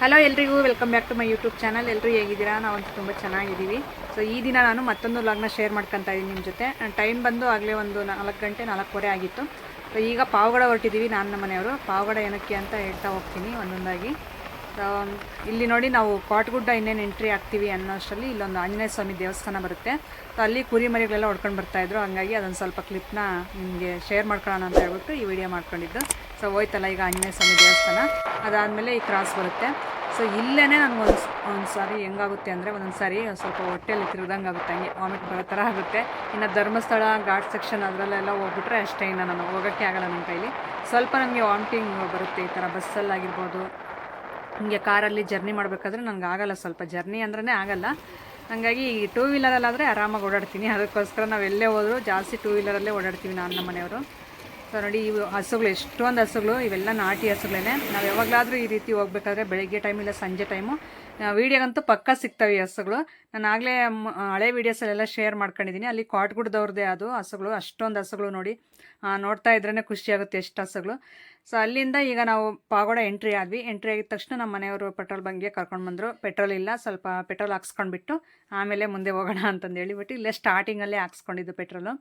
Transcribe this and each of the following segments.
Hello ಎಲ್ರಿಗೂ welcome back to my YouTube channel ಎಲ್ಲರೂ ಹೇಗಿದ್ದೀರಾ? ನಾವಂತೂ ತುಂಬ ಚೆನ್ನಾಗಿದ್ದೀವಿ. ಸೊ ಈ ದಿನ ನಾನು ಮತ್ತೊಂದು ಲಾಗ್ನ ಶೇರ್ ಮಾಡ್ಕೊತಾ ಇದ್ದೀನಿ ನಿಮ್ಮ ಜೊತೆ. ಟೈಮ್ ಬಂದು ಆಗಲೇ ಒಂದು ನಾಲ್ಕು ಗಂಟೆ, ನಾಲ್ಕೂವರೆ ಆಗಿತ್ತು. ಸೊ ಈಗ ಪಾವಗಡ ಹೊರಟಿದ್ದೀವಿ ನಾನು ನಮ್ಮ ಮನೆಯವರು. ಪಾವಗಡ ಏನಕ್ಕೆ ಅಂತ ಹೇಳ್ತಾ ಹೋಗ್ತೀನಿ ಒಂದೊಂದಾಗಿ. ಇಲ್ಲಿ ನೋಡಿ ನಾವು ಕಾಟ್ಗುಡ್ಡ ಇನ್ನೇನು ಎಂಟ್ರಿ ಆಗ್ತೀವಿ ಅನ್ನೋಷ್ಟರಲ್ಲಿ ಇಲ್ಲೊಂದು ಆಂಜನೇಯ ಸ್ವಾಮಿ ದೇವಸ್ಥಾನ ಬರುತ್ತೆ. ಸೊ ಅಲ್ಲಿ ಕುರಿ ಮರಿಗಳೆಲ್ಲ ಹೊಡ್ಕೊಂಡು ಬರ್ತಾಯಿದ್ರು ಹಂಗಾಗಿ ಅದೊಂದು ಸ್ವಲ್ಪ ಕ್ಲಿಪ್ನ ನಿಮಗೆ ಶೇರ್ ಮಾಡ್ಕೊಳ್ಳೋಣ ಅಂತ ಹೇಳ್ಬಿಟ್ಟು ಈ ವಿಡಿಯೋ ಮಾಡ್ಕೊಂಡಿದ್ದು. ಸೊ ಹೋಯ್ತಲ್ಲ ಈಗ ಆಂಜನೇಯ ಸ್ವಾಮಿ ದೇವಸ್ಥಾನ. ಅದಾದಮೇಲೆ ಈ ಕ್ರಾಸ್ ಬರುತ್ತೆ. ಸೊ ಇಲ್ಲೇ ನನಗೆ ಒಂದು ಒಂದು ಸಾರಿ ಹೆಂಗಾಗುತ್ತೆ ಅಂದರೆ ಒಂದೊಂದು ಸಾರಿ ಸ್ವಲ್ಪ ಹೊಟ್ಟೆಯಲ್ಲಿ ತಿರ್ದಂಗೆ ಆಗುತ್ತೆ. ಹಂಗೆ ವಾಮಿಟ್ ಬರೋ ಥರ ಆಗುತ್ತೆ. ಇನ್ನು ಧರ್ಮಸ್ಥಳ, ಘಾಟ್ ಸೆಕ್ಷನ್ ಅದರಲ್ಲೆಲ್ಲ ಹೋಗ್ಬಿಟ್ರೆ ಅಷ್ಟೇ ಇನ್ನು ನಾನು ಹೋಗೋಕ್ಕೆ ಆಗಲ್ಲ ನನ್ನ ಕೈಲಿ. ಸ್ವಲ್ಪ ನನಗೆ ವಾಮಿಟಿಂಗ್ ಬರುತ್ತೆ ಈ ಥರ ಬಸ್ಸಲ್ಲಾಗಿರ್ಬೋದು ಹಿಂಗೆ ಕಾರಲ್ಲಿ ಜರ್ನಿ ಮಾಡಬೇಕಾದ್ರೆ ನನಗೆ ಆಗಲ್ಲ ಸ್ವಲ್ಪ ಜರ್ನಿ ಅಂದ್ರೇ ಆಗಲ್ಲ. ಹಾಗಾಗಿ ಟೂ ವೀಲರಲ್ಲಾದರೆ ಆರಾಮಾಗಿ ಓಡಾಡ್ತೀನಿ. ಅದಕ್ಕೋಸ್ಕರ ನಾವು ಎಲ್ಲೇ ಹೋದರೂ ಜಾಸ್ತಿ ಟೂ ವೀಲರಲ್ಲೇ ಓಡಾಡ್ತೀವಿ ನಾನು ನಮ್ಮ ಮನೆಯವರು. ಸೊ ನೋಡಿ ಇವು ಹಸುಗಳು, ಎಷ್ಟೊಂದು ಹಸುಗಳು, ಇವೆಲ್ಲ ನಾಟಿ ಹಸುಗಳೇ ನಾವು ಯಾವಾಗಲಾದರೂ ಈ ರೀತಿ ಹೋಗ್ಬೇಕಾದ್ರೆ ಬೆಳಗ್ಗೆ ಟೈಮ್ ಇಲ್ಲ, ಸಂಜೆ ಟೈಮು ವೀಡಿಯೋಗಂತೂ ಪಕ್ಕ ಸಿಗ್ತವೆ ಈ ಹಸುಗಳು. ನಾನು ಆಗಲೇ ಹಳೆ ವೀಡಿಯೋಸಲ್ಲೆಲ್ಲ ಶೇರ್ ಮಾಡ್ಕೊಂಡಿದ್ದೀನಿ ಅಲ್ಲಿ ಕಾಟ್ಗುಡ್ದವ್ರದ್ದೇ ಅದು ಹಸುಗಳು, ಅಷ್ಟೊಂದು ಹಸುಗಳು ನೋಡಿ. ನೋಡ್ತಾ ಇದ್ರೇ ಖುಷಿಯಾಗುತ್ತೆ ಎಷ್ಟು ಹಸುಗಳು. ಸೊ ಅಲ್ಲಿಂದ ಈಗ ನಾವು ಪಾಗೋಡ ಎಂಟ್ರಿ ಆದ್ವಿ. ಎಂಟ್ರಿ ಆಗಿದ ತಕ್ಷಣ ನಮ್ಮ ಮನೆಯವರು ಪೆಟ್ರೋಲ್ ಬಂಕ್ಗೆ ಕರ್ಕೊಂಡು ಬಂದರು. ಪೆಟ್ರೋಲ್ ಇಲ್ಲ, ಸ್ವಲ್ಪ ಪೆಟ್ರೋಲ್ ಹಾಕ್ಸ್ಕೊಂಡ್ಬಿಟ್ಟು ಆಮೇಲೆ ಮುಂದೆ ಹೋಗೋಣ ಅಂತಂದು ಹೇಳಿಬಿಟ್ಟು ಇಲ್ಲೇ ಸ್ಟಾರ್ಟಿಂಗಲ್ಲೇ ಹಾಕ್ಸ್ಕೊಂಡಿದ್ದು ಪೆಟ್ರೋಲು.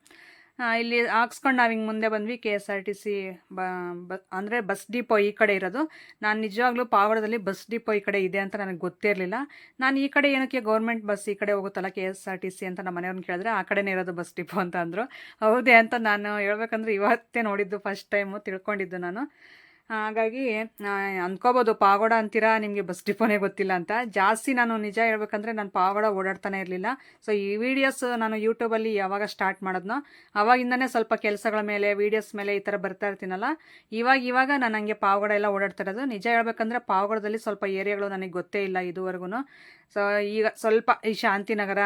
ಇಲ್ಲಿ ಹಾಕ್ಸ್ಕೊಂಡು ನಾವು ಹಿಂಗೆ ಮುಂದೆ ಬಂದ್ವಿ K S R T C ಬ ಅಂದರೆ ಬಸ್ ಡಿಪೋ ಈ ಕಡೆ ಇರೋದು. ನಾನು ನಿಜವಾಗ್ಲೂ ಪಾವಡದಲ್ಲಿ ಬಸ್ ಡಿಪೋ ಈ ಕಡೆ ಇದೆ ಅಂತ ನನಗೆ ಗೊತ್ತಿರಲಿಲ್ಲ ನಾನು ಈ ಕಡೆ ಏನಕ್ಕೆ ಗೌರ್ಮೆಂಟ್ ಬಸ್ ಈ ಕಡೆ ಹೋಗುತ್ತಲ್ಲ K S R T C ಅಂತ ನಮ್ಮ ಮನೆಯವ್ರನ್ನ ಕೇಳಿದ್ರೆ ಆ ಕಡೆನೇ ಇರೋದು ಬಸ್ ಡಿಪೋ ಅಂತ ಅಂದರು. ಹೌದೇ ಅಂತ ನಾನು ಹೇಳ್ಬೇಕಂದ್ರೆ ಇವತ್ತೇ ನೋಡಿದ್ದು ಫಸ್ಟ್ ಟೈಮು ತಿಳ್ಕೊಂಡಿದ್ದು ನಾನು. ಹಾಗಾಗಿ ಅಂದ್ಕೋಬೋದು, ಪಾವಗಡ ಅಂತೀರಾ, ನಿಮಗೆ ಬಸ್ ಡಿಪೋನೇ ಗೊತ್ತಿಲ್ಲ ಅಂತ. ಜಾಸ್ತಿ ನಾನು ನಿಜ ಹೇಳ್ಬೇಕಂದ್ರೆ ನಾನು ಪಾವಗಡ ಓಡಾಡ್ತಾನೆ ಇರಲಿಲ್ಲ. ಸೊ ಈ ವಿಡಿಯೋಸ್ ನಾನು ಯೂಟ್ಯೂಬಲ್ಲಿ ಯಾವಾಗ ಸ್ಟಾರ್ಟ್ ಮಾಡೋದ್ನೋ, ಅವಾಗಿಂದನೇ ಸ್ವಲ್ಪ ಕೆಲಸಗಳ ಮೇಲೆ ವೀಡಿಯೋಸ್ ಮೇಲೆ ಈ ಥರ ಬರ್ತಾ ಇರ್ತೀನಲ್ಲ, ಇವಾಗ ಇವಾಗ ನಾನು ಹಂಗೆ ಪಾವಗಡ ಎಲ್ಲ ಓಡಾಡ್ತಾ ಇರೋದು. ನಿಜ ಹೇಳ್ಬೇಕಂದ್ರೆ ಪಾವಗಡದಲ್ಲಿ ಸ್ವಲ್ಪ ಏರಿಯಾಗಳು ನನಗೆ ಗೊತ್ತೇ ಇಲ್ಲ ಇದುವರೆಗೂ ಸೊ ಈಗ ಸ್ವಲ್ಪ ಈ ಶಾಂತಿನಗರ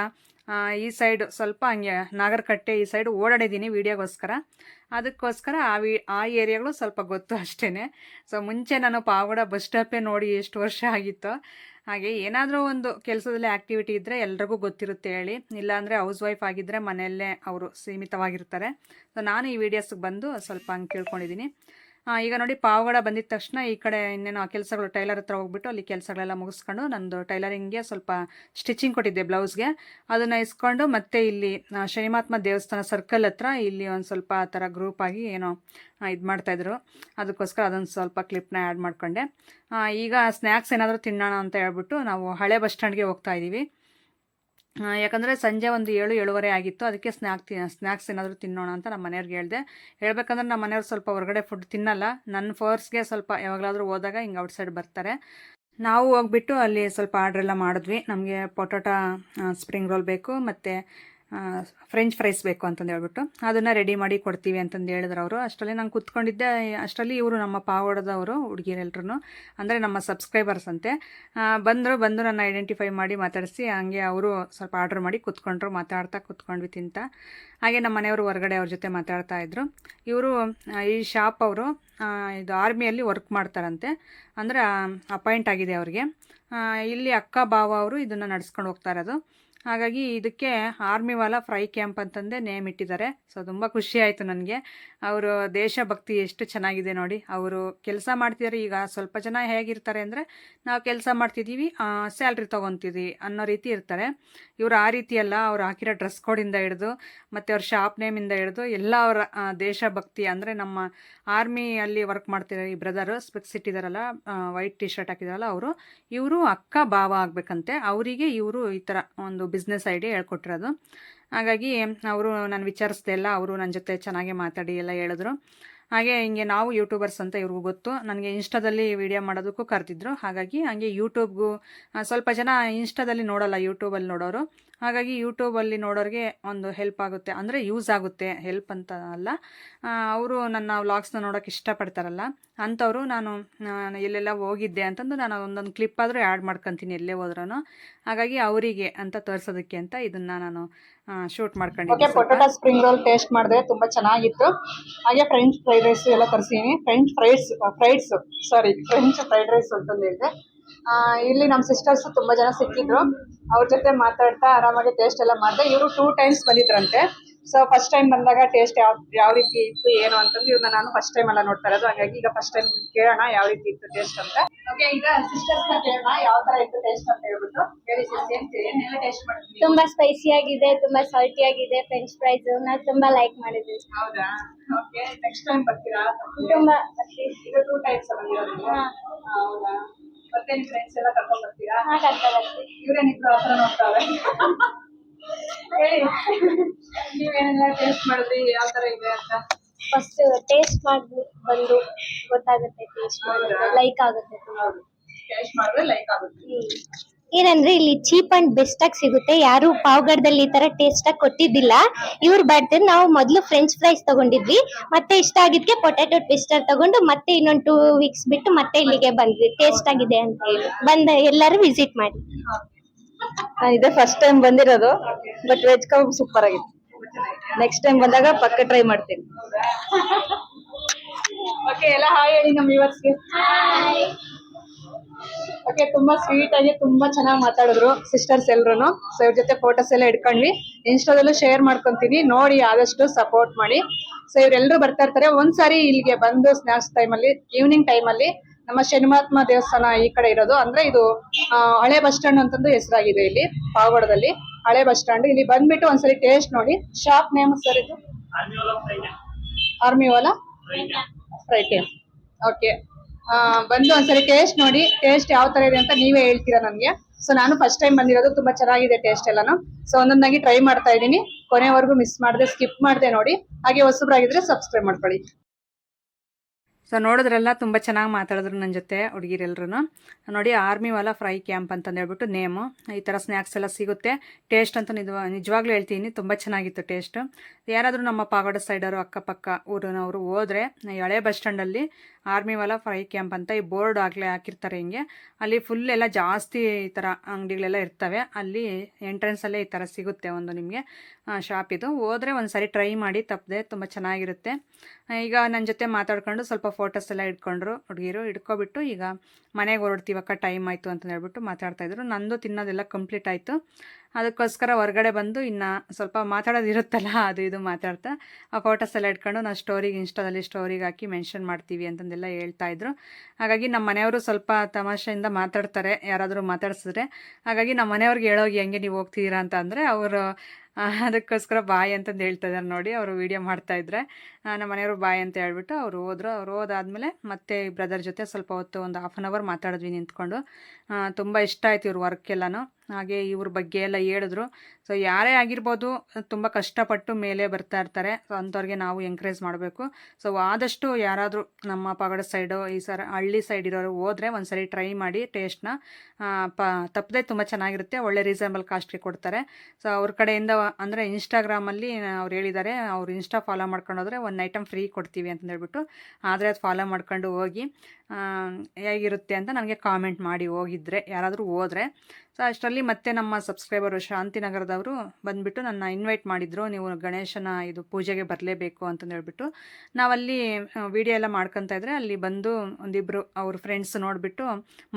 ಈ ಸೈಡ್ ಸ್ವಲ್ಪ ಹಂಗೆ ನಾಗರಕಟ್ಟೆ ಈ ಸೈಡ್ ಓಡಾಡಿದ್ದೀನಿ ವೀಡಿಯೋಗೋಸ್ಕರ. ಅದಕ್ಕೋಸ್ಕರ ಆ ವಿ, ಆ ಏರಿಯಾಗಳು ಸ್ವಲ್ಪ ಗೊತ್ತು ಅಷ್ಟೇ ಸೊ ಮುಂಚೆ ನಾನು ಪಾವಗಡ ಬಸ್ ಸ್ಟಾಪೇ ನೋಡಿ ಎಷ್ಟು ವರ್ಷ ಆಗಿತ್ತು. ಹಾಗೆ ಏನಾದರೂ ಒಂದು ಕೆಲಸದಲ್ಲಿ ಆ್ಯಕ್ಟಿವಿಟಿ ಇದ್ದರೆ ಎಲ್ರಿಗೂ ಗೊತ್ತಿರುತ್ತೆ ಹೇಳಿ. ಇಲ್ಲಾಂದರೆ ಹೌಸ್ ವೈಫ್ ಆಗಿದ್ದರೆ ಮನೆಯಲ್ಲೇ ಅವರು ಸೀಮಿತವಾಗಿರ್ತಾರೆ. ಸೊ ನಾನು ಈ ವಿಡಿಯೋಸ್ಗೆ ಬಂದು ಸ್ವಲ್ಪ ಹಂಗೆ ಕೇಳ್ಕೊಂಡಿದ್ದೀನಿ. ಈಗ ನೋಡಿ ಪಾವಗಡ ಬಂದಿದ ತಕ್ಷಣ ಈ ಕಡೆ ಇನ್ನೇನು ಕೆಲಸಗಳು ಟೈಲರ್ ಹತ್ರ ಹೋಗ್ಬಿಟ್ಟು ಅಲ್ಲಿ ಕೆಲಸಗಳೆಲ್ಲ ಮುಗಿಸ್ಕೊಂಡು ನಂದು ಟೈಲರಿಂಗ್ಗೆ ಸ್ವಲ್ಪ ಸ್ಟಿಚಿಂಗ್ ಕೊಟ್ಟಿದ್ದೆ ಬ್ಲೌಸ್ಗೆ. ಅದನ್ನು ಇಸ್ಕೊಂಡು ಮತ್ತೆ ಇಲ್ಲಿ ಶನಿಮಾತ್ಮ ದೇವಸ್ಥಾನ ಸರ್ಕಲ್ ಹತ್ರ ಇಲ್ಲಿ ಒಂದು ಸ್ವಲ್ಪ ಆ ಥರ ಗ್ರೂಪ್ ಆಗಿ ಏನೋ ಇದು ಮಾಡ್ತಾಯಿದ್ರು ಅದಕ್ಕೋಸ್ಕರ ಅದೊಂದು ಸ್ವಲ್ಪ ಕ್ಲಿಪ್ನ ಆ್ಯಡ್ ಮಾಡಿಕೊಂಡೆ. ಈಗ ಸ್ನ್ಯಾಕ್ಸ್ ಏನಾದರೂ ತಿನ್ನೋಣ ಅಂತ ಹೇಳ್ಬಿಟ್ಟು ನಾವು ಹಳೆ ಬಸ್ ಸ್ಟ್ಯಾಂಡ್ಗೆ ಹೋಗ್ತಾ ಇದ್ದೀವಿ ಯಾಕಂದರೆ ಸಂಜೆ ಒಂದು ಏಳು, ಏಳುವರೆ ಆಗಿತ್ತು. ಅದಕ್ಕೆ ಸ್ನ್ಯಾಕ್ ತಿ ಸ್ನ್ಯಾಕ್ಸ್ ಏನಾದರೂ ತಿನ್ನೋಣ ಅಂತ ನಮ್ಮ ಮನೆಯವ್ರಿಗೆ ಹೇಳಿದೆ. ಹೇಳ್ಬೇಕಂದ್ರೆ ನಮ್ಮ ಮನೆಯವ್ರು ಸ್ವಲ್ಪ ಹೊರಗಡೆ ಫುಡ್ ತಿನ್ನಲ್ಲ. ನನ್ನ ಫೋರ್ಸ್ಗೆ ಸ್ವಲ್ಪ ಯಾವಾಗಲಾದರೂ ಹೋದಾಗ ಹಿಂಗೆ ಔಟ್ಸೈಡ್ ಬರ್ತಾರೆ. ನಾವು ಹೋಗ್ಬಿಟ್ಟು ಅಲ್ಲಿ ಸ್ವಲ್ಪ ಆರ್ಡ್ರೆಲ್ಲ ಮಾಡಿದ್ವಿ. ನಮಗೆ ಪೊಟೊಟೊ ಸ್ಪ್ರಿಂಗ್ ರೋಲ್ ಬೇಕು, ಮತ್ತು ಫ್ರೆಂಚ್ ಫ್ರೈಸ್ ಬೇಕು ಅಂತಂದು ಹೇಳ್ಬಿಟ್ಟು. ಅದನ್ನು ರೆಡಿ ಮಾಡಿ ಕೊಡ್ತೀವಿ ಅಂತಂದು ಹೇಳಿದ್ರು ಅವರು. ಅಷ್ಟರಲ್ಲಿ ನಾನು ಕೂತ್ಕೊಂಡಿದ್ದೆ, ಅಷ್ಟರಲ್ಲಿ ಇವರು ನಮ್ಮ ಪಾವಡದವರು ಹುಡುಗಿರೆಲ್ರೂ ಅಂದರೆ ನಮ್ಮ ಸಬ್ಸ್ಕ್ರೈಬರ್ಸ್ ಅಂತೆ. ಬಂದರು, ಬಂದು ನನ್ನ ಐಡೆಂಟಿಫೈ ಮಾಡಿ ಮಾತಾಡಿಸಿ, ಹಾಗೆ ಅವರು ಸ್ವಲ್ಪ ಆರ್ಡ್ರ್ ಮಾಡಿ ಕೂತ್ಕೊಂಡ್ರು, ಮಾತಾಡ್ತಾ ಕೂತ್ಕೊಂಡ್ವಿ ತಿಂತ. ಹಾಗೆ ನಮ್ಮ ಮನೆಯವರು ಹೊರಗಡೆ ಅವ್ರ ಜೊತೆ ಮಾತಾಡ್ತಾ ಇದ್ರು. ಇವರು ಈ ಶಾಪ್ ಅವರು ಇದು ಆರ್ಮಿಯಲ್ಲಿ ವರ್ಕ್ ಮಾಡ್ತಾರಂತೆ. ಅಂದರೆ ಅಪಾಯಿಂಟ್ ಆಗಿದೆ ಅವ್ರಿಗೆ. ಇಲ್ಲಿ ಅಕ್ಕ, ಬಾವ ಅವರು ಇದನ್ನು ನಡ್ಸ್ಕೊಂಡು ಹೋಗ್ತಾ ಇರೋದು. ಹಾಗಾಗಿ ಇದಕ್ಕೆ ಆರ್ಮಿ ವಾಲಾ ಫ್ರೈ ಕ್ಯಾಂಪ್ ಅಂತಂದೇ ನೇಮ್ ಇಟ್ಟಿದ್ದಾರೆ. ಸೊ ತುಂಬ ಖುಷಿ ಆಯಿತು ನನಗೆ. ಅವರು ದೇಶಭಕ್ತಿ ಎಷ್ಟು ಚೆನ್ನಾಗಿದೆ ನೋಡಿ. ಅವರು ಕೆಲಸ ಮಾಡ್ತಿದ್ದಾರೆ ಈಗ ಸ್ವಲ್ಪ ಜನ ಹೇಗಿರ್ತಾರೆ ಅಂದರೆ ನಾವು ಕೆಲಸ ಮಾಡ್ತಿದ್ದೀವಿ ಸ್ಯಾಲ್ರಿ ತೊಗೊತೀವಿ ಅನ್ನೋ ರೀತಿ ಇರ್ತಾರೆ. ಇವರು ಆ ರೀತಿ ಅಲ್ಲ, ಅವ್ರು ಹಾಕಿರೋ ಡ್ರೆಸ್ ಕೋಡಿಂದ ಹಿಡಿದು, ಮತ್ತು ಅವ್ರ ಶಾಪ್ ನೇಮಿಂದ ಹಿಡಿದು ಎಲ್ಲ ಅವರ ದೇಶಭಕ್ತಿ ಅಂದರೆ ನಮ್ಮ ಆರ್ಮಿಯಲ್ಲಿ ವರ್ಕ್ ಮಾಡ್ತಿರೋ ಈ ಬ್ರದರು ಸ್ಪೆಕ್ಸ್ ಇಟ್ಟಿದಾರಲ್ಲ ವೈಟ್ ಟಿ ಶರ್ಟ್ ಹಾಕಿದಾರಲ್ಲ ಅವರು, ಇವರು ಅಕ್ಕ ಭಾವ ಆಗಬೇಕಂತೆ. ಅವರಿಗೆ ಇವರು ಈ ಥರ ಒಂದು ಬಿಸ್ನೆಸ್ ಐಡಿಯಾ ಹೇಳ್ಕೊಟ್ಟಿರೋದು. ಹಾಗಾಗಿ ಅವರು ನಾನು ವಿಚಾರಿಸ್ದೆ ಎಲ್ಲ, ಅವರು ನನ್ನ ಜೊತೆ ಚೆನ್ನಾಗಿ ಮಾತಾಡಿ ಎಲ್ಲ ಹೇಳಿದ್ರು. ಹಾಗೆ ಹಿಂಗೆ ನಾವು ಯೂಟ್ಯೂಬರ್ಸ್ ಅಂತ ಇವ್ರಿಗೂ ಗೊತ್ತು. ನನಗೆ ಇನ್ಸ್ಟಾದಲ್ಲಿ ವಿಡಿಯೋ ಮಾಡೋದಕ್ಕೂ ಕರೆದಿದ್ರು. ಹಾಗಾಗಿ ಹಂಗೆ ಯೂಟ್ಯೂಬ್ಗೂ ಸ್ವಲ್ಪ ಜನ ಇನ್ಸ್ಟಾದಲ್ಲಿ ನೋಡೋಲ್ಲ ಯೂಟ್ಯೂಬಲ್ಲಿ ನೋಡೋರು. ಹಾಗಾಗಿ ಯೂಟ್ಯೂಬಲ್ಲಿ ನೋಡೋರಿಗೆ ಒಂದು ಹೆಲ್ಪ್ ಆಗುತ್ತೆ. ಅಂದರೆ ಯೂಸ್ ಆಗುತ್ತೆ. ಹೆಲ್ಪ್ ಅಂತ ಅಲ್ಲ. ಅವರು ನನ್ನ ವ್ಲಾಗ್ಸ್ನ ನೋಡೋಕೆ ಇಷ್ಟಪಡ್ತಾರಲ್ಲ. ಅಂಥವ್ರು ನಾನು ನಾನು ಎಲ್ಲೆಲ್ಲ ಹೋಗಿದ್ದೆ ಅಂತಂದು ನಾನು ಒಂದೊಂದು ಕ್ಲಿಪ್ ಆದರೂ ಆ್ಯಡ್ ಮಾಡ್ಕೊತೀನಿ ಎಲ್ಲೇ ಹೋದ್ರೂ ಹಾಗಾಗಿ ಅವರಿಗೆ ಅಂತ ತೋರಿಸೋದಕ್ಕೆ ಅಂತ ಇದನ್ನು ನಾನು ಶೂಟ್ ಓಕೆ ಮಾಡ್ಕೊಂಡಿದ್ದೆ ಪೊಟೊಟೊ ಸ್ಪ್ರಿಂಗ್ ರೋಲ್ ಟೇಸ್ಟ್ ಮಾಡಿದೆ. ತುಂಬಾ ಚೆನ್ನಾಗಿತ್ತು. ಹಾಗೆ ಫ್ರೆಂಚ್ ಫ್ರೈಡ್ ರೈಸ್ ಎಲ್ಲ ತರಿಸಿದೀನಿ. French fries fried sorry French fried rice ಅಂತಂದು ಹೇಳಿದೆ. ಇಲ್ಲಿ ನಮ್ಮ ಸಿಸ್ಟರ್ಸ್ ತುಂಬಾ ಜನ ಸಿಕ್ಕಿದ್ರು. ಅವ್ರ ಜೊತೆ ಮಾತಾಡ್ತಾ ಆರಾಮಾಗಿ ಟೇಸ್ಟ್ ಎಲ್ಲ ಮಾಡಿದೆ. ಇವರು ಟೂ ಟೈಮ್ಸ್ ಬಂದಿದ್ರಂತೆ. ಸೊ ಫಸ್ಟ್ ಟೈಮ್ ಬಂದಾಗ ಟೇಸ್ಟ್ ಯಾವ ಯಾವ ರೀತಿ ಇತ್ತು ಏನು ಅಂತಂದ್ರೆ ಇವ್ರನ್ನ ನಾನು ಫಸ್ಟ್ ಟೈಮ್ ಎಲ್ಲ ನೋಡ್ತಾ ಇರೋದು. ಹಾಗಾಗಿ ಈಗ ಫಸ್ಟ್ ಟೈಮ್ ಕೇಳೋಣ ಯಾವ ರೀತಿ ಇತ್ತು ಟೇಸ್ಟ್ ಅಂತ. ಓಕೆ ಈಗ ಸಿಸ್ಟರ್ಸ್ನ ಕೇಳೋಣ. ಯಾವ ತರ ಇತ್ತು ಟೇಸ್ಟ್ ಅಂತ ಹೇಳ್ಬಿಟ್ಟು. ಹೇಳಿ ಸಿಸ್ಟರ್ ಏನ್ ಏನೆಲ್ಲ ಟೇಸ್ಟ್ ಮಾಡಿದ್ವಿ ತುಂಬಾ ಸ್ಪೈಸಿ ಆಗಿದೆ ತುಂಬಾ ಸಾಲ್ಟಿ ಆಗಿದೆ ಫ್ರೆಂಚ್ ಫ್ರೈಸ್ ನಾನು ತುಂಬಾ ಲೈಕ್ ಮಾಡಿದ್ವಿ. ಹೌದಾ? ಓಕೆ ನೆಕ್ಸ್ಟ್ ಟೈಮ್ ಬರ್ತೀರಾ? ತುಂಬಾ. ಈಗ ಟೂ ಟೈಮ್ಸ್ ಬಂದಿರೋದು ಹಾ. ಹೌದಾ? ಮತ್ತೆ ನಿಮ್ ಫ್ರೆಂಡ್ಸ್ ಎಲ್ಲ ಕರ್ಕೊಂಡ್ ಬರ್ತೀರಾ? ಬರ್ತೀವಿ. ಇವ್ರೇನಿಬ್ರು ಹತ್ರ ನೋಡ್ತಾವೆ ಹೇಳಿ. ನೀವೇನೆಲ್ಲ ಟೇಸ್ಟ್ ಮಾಡಿದ್ರಿ? ಯಾವ ತರ ಇದೆ ಅಂತ? ಫಸ್ಟ್ ಟೇಸ್ಟ್ ಮಾಡಿ ಬಂದು. ಗೊತ್ತಾಗುತ್ತೆ ಟೇಸ್ಟ್ ಮಾಡಿದ್ರೆ ಲೈಕ್ ಆಗುತ್ತೆ. ಟೇಸ್ಟ್ ಮಾಡಿದ್ರೆ ಲೈಕ್ ಆಗುತ್ತೆ. ಏನಂದ್ರೆ ಇಲ್ಲಿ ಚೀಪ್ ಅಂಡ್ ಬೆಸ್ಟ್ ಆಗಿ ಸಿಗುತ್ತೆ. ಯಾರು ಪಾವಗಡದಲ್ಲಿ ಈ ತರ ಟೇಸ್ಟ್ ಆಗಿ ಕೊಟ್ಟಿದ್ದಿಲ್ಲ. ಇವ್ರು ಬರ್ತಾರೆ ನಾವು ಮೊದಲು ಫ್ರೆಂಚ್ ಫ್ರೈಸ್ ತಗೊಂಡಿದ್ವಿ. ಮತ್ತೆ ಇಷ್ಟ ಆಗಿದ್ಕೆ ಪೊಟ್ಯಾಟೊ ಟ್ವಿಸ್ಟರ್ ತಗೊಂಡು ಮತ್ತೆ ಇನ್ನೊಂದು ಟೂ ವೀಕ್ಸ್ ಬಿಟ್ಟು ಮತ್ತೆ ಇಲ್ಲಿಗೆ ಬಂದ್ವಿ. ಟೇಸ್ಟ್ ಆಗಿದೆ ಅಂತ ಹೇಳಿ. ಬಂದ ಎಲ್ಲರೂ ವಿಸಿಟ್ ಮಾಡಿ. ಇದೇ ಫಸ್ಟ್ ಟೈಮ್ ಬಂದಿರೋದು. ಬಟ್ ವೆಜ್ ಕಬಾಬ್ ಸೂಪರ್ ಆಗಿತ್ತು. ನೆಕ್ಸ್ಟ್ ಟೈಮ್ ಬಂದಾಗ ಪಕ್ಕ ಟ್ರೈ ಮಾಡ್ತೀನಿ. ಓಕೆ ಎಲ್ಲ ಹಾಯ್ ಹೇಳಿ ನಮ್ಮ ವ್ಯೂವರ್ಸ್ಗೆ ಓಕೆ ತುಂಬಾ ಸ್ವೀಟ್ ಆಗಿ ತುಂಬಾ ಚೆನ್ನಾಗಿ ಮಾತಾಡಿದ್ರು ಸಿಸ್ಟರ್ಸ್ ಎಲ್ರು ಸೊ ಇವ್ರ ಜೊತೆ ಫೋಟೋಸ್ ಎಲ್ಲ ಇಟ್ಕೊಂಡ್ವಿ ಇನ್ಸ್ಟಾದಲ್ಲೂ ಶೇರ್ ಮಾಡ್ಕೊಂತೀನಿ. ನೋಡಿ ಆದಷ್ಟು ಸಪೋರ್ಟ್ ಮಾಡಿ. ಸೊ ಇವರೆಲ್ಲರೂ ಬರ್ತಾ ಇರ್ತಾರೆ. ಒಂದ್ಸಾರಿ ಇಲ್ಲಿಗೆ ಬಂದು ಸ್ನಾಕ್ಸ್ ಟೈಮಲ್ಲಿ ಈವ್ನಿಂಗ್ ಟೈಮಲ್ಲಿ ನಮ್ಮ ಶನಿಮಾತ್ಮ ದೇವಸ್ಥಾನ ಈ ಕಡೆ ಇರೋದು. ಅಂದ್ರೆ ಇದು ಹಳೆ ಬಸ್ ಸ್ಟ್ಯಾಂಡ್ ಅಂತಂದು ಹೆಸರಾಗಿದೆ ಇಲ್ಲಿ ಪಾವಗಡದಲ್ಲಿ. ಹಳೆ ಬಸ್ ಸ್ಟ್ಯಾಂಡ್ ಇಲ್ಲಿ ಬಂದ್ಬಿಟ್ಟು ಒಂದ್ಸರಿ ಟೇಸ್ಟ್ ನೋಡಿ. ಶಾಪ್ ನೇಮ್ ಸರ್ ಇದು? ಆರ್ಮಿ ವಾಲಾ ಓಕೆ ಬಂದು ಒಂದ್ಸರಿ ಟೇಸ್ಟ್ ನೋಡಿ ಟೇಸ್ಟ್ ಯಾವ ತರ ಇದೆ ಅಂತ ನೀವೇ ಹೇಳ್ತೀರಾ ನನಗೆ ಸೊ ನಾನು ಫಸ್ಟ್ ಟೈಮ್ ಬಂದಿರೋದು ತುಂಬಾ ಚೆನ್ನಾಗಿದೆ ಟೇಸ್ಟ್ ಎಲ್ಲಾನು. ಸೊ ಒಂದೊಂದಾಗಿ ಟ್ರೈ ಮಾಡ್ತಾ ಇದ್ದೀನಿ. ಕೊನೆವರೆಗೂ ಮಿಸ್ ಮಾಡದೆ ಸ್ಕಿಪ್ ಮಾಡದೆ ನೋಡಿ. ಹಾಗೆ ಹೊಸಬ್ರಾಗಿದ್ರೆ ಸಬ್ಸ್ಕ್ರೈಬ್ ಮಾಡ್ಕೊಳ್ಳಿ. ಸೊ ನೋಡಿದ್ರೆಲ್ಲ ತುಂಬ ಚೆನ್ನಾಗಿ ಮಾತಾಡಿದ್ರು ನನ್ನ ಜೊತೆ ಹುಡುಗಿರೆಲ್ಲರೂ ನೋಡಿ ಆರ್ಮಿ ವಾಲ ಫ್ರೈ ಕ್ಯಾಂಪ್ ಅಂತಂದೇಳ್ಬಿಟ್ಟು ನೇಮು ಈ ಥರ ಸ್ನ್ಯಾಕ್ಸ್ ಎಲ್ಲ ಸಿಗುತ್ತೆ. ಟೇಸ್ಟ್ ಅಂತೂ ನಿಜ ನಿಜವಾಗ್ಲೂ ಹೇಳ್ತೀನಿ, ತುಂಬ ಚೆನ್ನಾಗಿತ್ತು ಟೇಸ್ಟ್ ಯಾರಾದರೂ ನಮ್ಮ ಪಾಗೋಡ ಸೈಡವರು ಅಕ್ಕಪಕ್ಕ ಊರಿನವರು ಹೋದರೆ ಹಳೆ ಬಸ್ ಸ್ಟ್ಯಾಂಡಲ್ಲಿ ಆರ್ಮಿ ವಾಲ ಫ್ರೈ ಕ್ಯಾಂಪ್ ಅಂತ ಈ ಬೋರ್ಡ್ ಆಗಲೇ ಹಾಕಿರ್ತಾರೆ ಹಿಂಗೆ. ಅಲ್ಲಿ ಫುಲ್ ಎಲ್ಲ ಜಾಸ್ತಿ ಈ ಥರ ಅಂಗಡಿಗಳೆಲ್ಲ ಇರ್ತವೆ. ಅಲ್ಲಿ ಎಂಟ್ರೆನ್ಸಲ್ಲೇ ಈ ಥರ ಸಿಗುತ್ತೆ ಒಂದು ನಿಮಗೆ. ಶಾಪ್ ಇದು. ಹೋದರೆ ಒಂದು ಸಾರಿ ಟ್ರೈ ಮಾಡಿ ತಪ್ಪದೆ ತುಂಬ ಚೆನ್ನಾಗಿರುತ್ತೆ. ಈಗ ನನ್ನ ಜೊತೆ ಮಾತಾಡ್ಕೊಂಡು ಸ್ವಲ್ಪ ಫೋಟೋಸ್ ಎಲ್ಲ ಇಟ್ಕೊಂಡ್ರು, ಹುಡುಗಿರು. ಇಟ್ಕೊಬಿಟ್ಟು ಈಗ ಮನೆಗೆ ಹೊರಡ್ತೀವಕ್ಕ ಟೈಮ್ ಆಯಿತು ಅಂತ ಹೇಳ್ಬಿಟ್ಟು ಮಾತಾಡ್ತಾಯಿದ್ರು ನಂದು ತಿನ್ನೋದೆಲ್ಲ ಕಂಪ್ಲೀಟ್ ಆಯಿತು. ಅದಕ್ಕೋಸ್ಕರ ಹೊರಗಡೆ ಬಂದು ಇನ್ನು ಸ್ವಲ್ಪ ಮಾತಾಡೋದಿರುತ್ತಲ್ಲ ಅದು ಇದು ಮಾತಾಡ್ತಾ, ಆ ಫೋಟೋಸ್ ಎಲ್ಲ ಇಟ್ಕೊಂಡು ನಾವು ಸ್ಟೋರಿಗೆ ಇನ್ಸ್ಟಾದಲ್ಲಿ ಸ್ಟೋರಿಗೆ ಹಾಕಿ ಮೆನ್ಷನ್ ಮಾಡ್ತೀವಿ ಅಂತಂದೆಲ್ಲ ಹೇಳ್ತಾಯಿದ್ರು ಹಾಗಾಗಿ ನಮ್ಮ ಮನೆಯವರು ಸ್ವಲ್ಪ ತಮಾಷೆಯಿಂದ ಮಾತಾಡ್ತಾರೆ, ಯಾರಾದರೂ ಮಾತಾಡ್ಸಿದ್ರೆ. ಹಾಗಾಗಿ ನಮ್ಮ ಮನೆಯವ್ರಿಗೆ ಹೇಳೋಗಿ, ಹೆಂಗೆ ನೀವು ಹೋಗ್ತಿದ್ದೀರಾ ಅಂತ ಅಂದರೆ ಅವರು ಅದಕ್ಕೋಸ್ಕರ ಬಾಯ್ ಅಂತಂದು ಹೇಳ್ತಾ ಇದ್ದಾರೆ ನೋಡಿ, ಅವರು ವೀಡಿಯೋ ಮಾಡ್ತಾಯಿದ್ರೆ ನಮ್ಮ ಮನೆಯವರು ಬಾಯ್ ಅಂತ ಹೇಳ್ಬಿಟ್ಟು ಅವರು ಹೋದ್ರು. ಅವ್ರು ಹೋದಾದ್ಮೇಲೆ ಮತ್ತೆ ಬ್ರದರ್ ಜೊತೆ ಸ್ವಲ್ಪ ಹೊತ್ತು ಒಂದು ಹಾಫ್ ಆನ್ ಅವರ್ ಮಾತಾಡಿದ್ವಿ ನಿಂತ್ಕೊಂಡು. ತುಂಬ ಇಷ್ಟ ಆಯ್ತು ಇವ್ರ ವರ್ಕ್ ಎಲ್ಲನೂ. ಹಾಗೆ ಇವ್ರ ಬಗ್ಗೆ ಎಲ್ಲ ಹೇಳಿದ್ರು. ಸೊ ಯಾರೇ ಆಗಿರ್ಬೋದು, ತುಂಬ ಕಷ್ಟಪಟ್ಟು ಮೇಲೆ ಬರ್ತಾ ಇರ್ತಾರೆ. ಸೊ ಅಂಥವ್ರಿಗೆ ನಾವು ಎಂಕರೇಜ್ ಮಾಡಬೇಕು. ಸೊ ಆದಷ್ಟು ಯಾರಾದರೂ ನಮ್ಮ ಪಗಡ ಸೈಡು ಈ ಸರ ಹಳ್ಳಿ ಸೈಡ್ ಇರೋರು ಹೋದರೆ ಒಂದ್ಸರಿ ಟ್ರೈ ಮಾಡಿ ಟೇಸ್ಟ್ನ ಪ ತಪ್ಪದೆ ತುಂಬ ಚೆನ್ನಾಗಿರುತ್ತೆ. ಒಳ್ಳೆ ರೀಸನಬಲ್ ಕಾಸ್ಟ್ಗೆ ಕೊಡ್ತಾರೆ. ಸೊ ಅವ್ರ ಕಡೆಯಿಂದ ಅಂದರೆ ಇನ್ಸ್ಟಾಗ್ರಾಮಲ್ಲಿ ಅವ್ರು ಹೇಳಿದ್ದಾರೆ, ಅವ್ರು ಇನ್ಸ್ಟಾ ಫಾಲೋ ಮಾಡ್ಕೊಂಡು ಹೋದರೆ ಒಂದು ಐಟಮ್ ಫ್ರೀ ಕೊಡ್ತೀವಿ ಅಂತ ಹೇಳ್ಬಿಟ್ಟು. ಆದರೆ ಅದು ಫಾಲೋ ಮಾಡ್ಕೊಂಡು ಹೋಗಿ ಹೇಗಿರುತ್ತೆ ಅಂತ ನನಗೆ ಕಾಮೆಂಟ್ ಮಾಡಿ ಹೋಗಿದ್ರೆ, ಯಾರಾದರೂ ಹೋದರೆ. ಸೊ ಅಷ್ಟರಲ್ಲಿ ಮತ್ತೆ ನಮ್ಮ ಸಬ್ಸ್ಕ್ರೈಬರು ಶಾಂತಿನಗರದವರು ಬಂದುಬಿಟ್ಟು ನನ್ನ ಇನ್ವೈಟ್ ಮಾಡಿದ್ರು. ನೀವು ಗಣೇಶನ ಇದು ಪೂಜೆಗೆ ಬರಲೇಬೇಕು ಅಂತಂದು ಹೇಳ್ಬಿಟ್ಟು ನಾವಲ್ಲಿ ವಿಡಿಯೋ ಎಲ್ಲ ಮಾಡ್ಕೊತಾ ಇದ್ರೆ ಅಲ್ಲಿ ಬಂದು ಒಂದಿಬ್ಬರು ಅವ್ರ ಫ್ರೆಂಡ್ಸ್ ನೋಡಿಬಿಟ್ಟು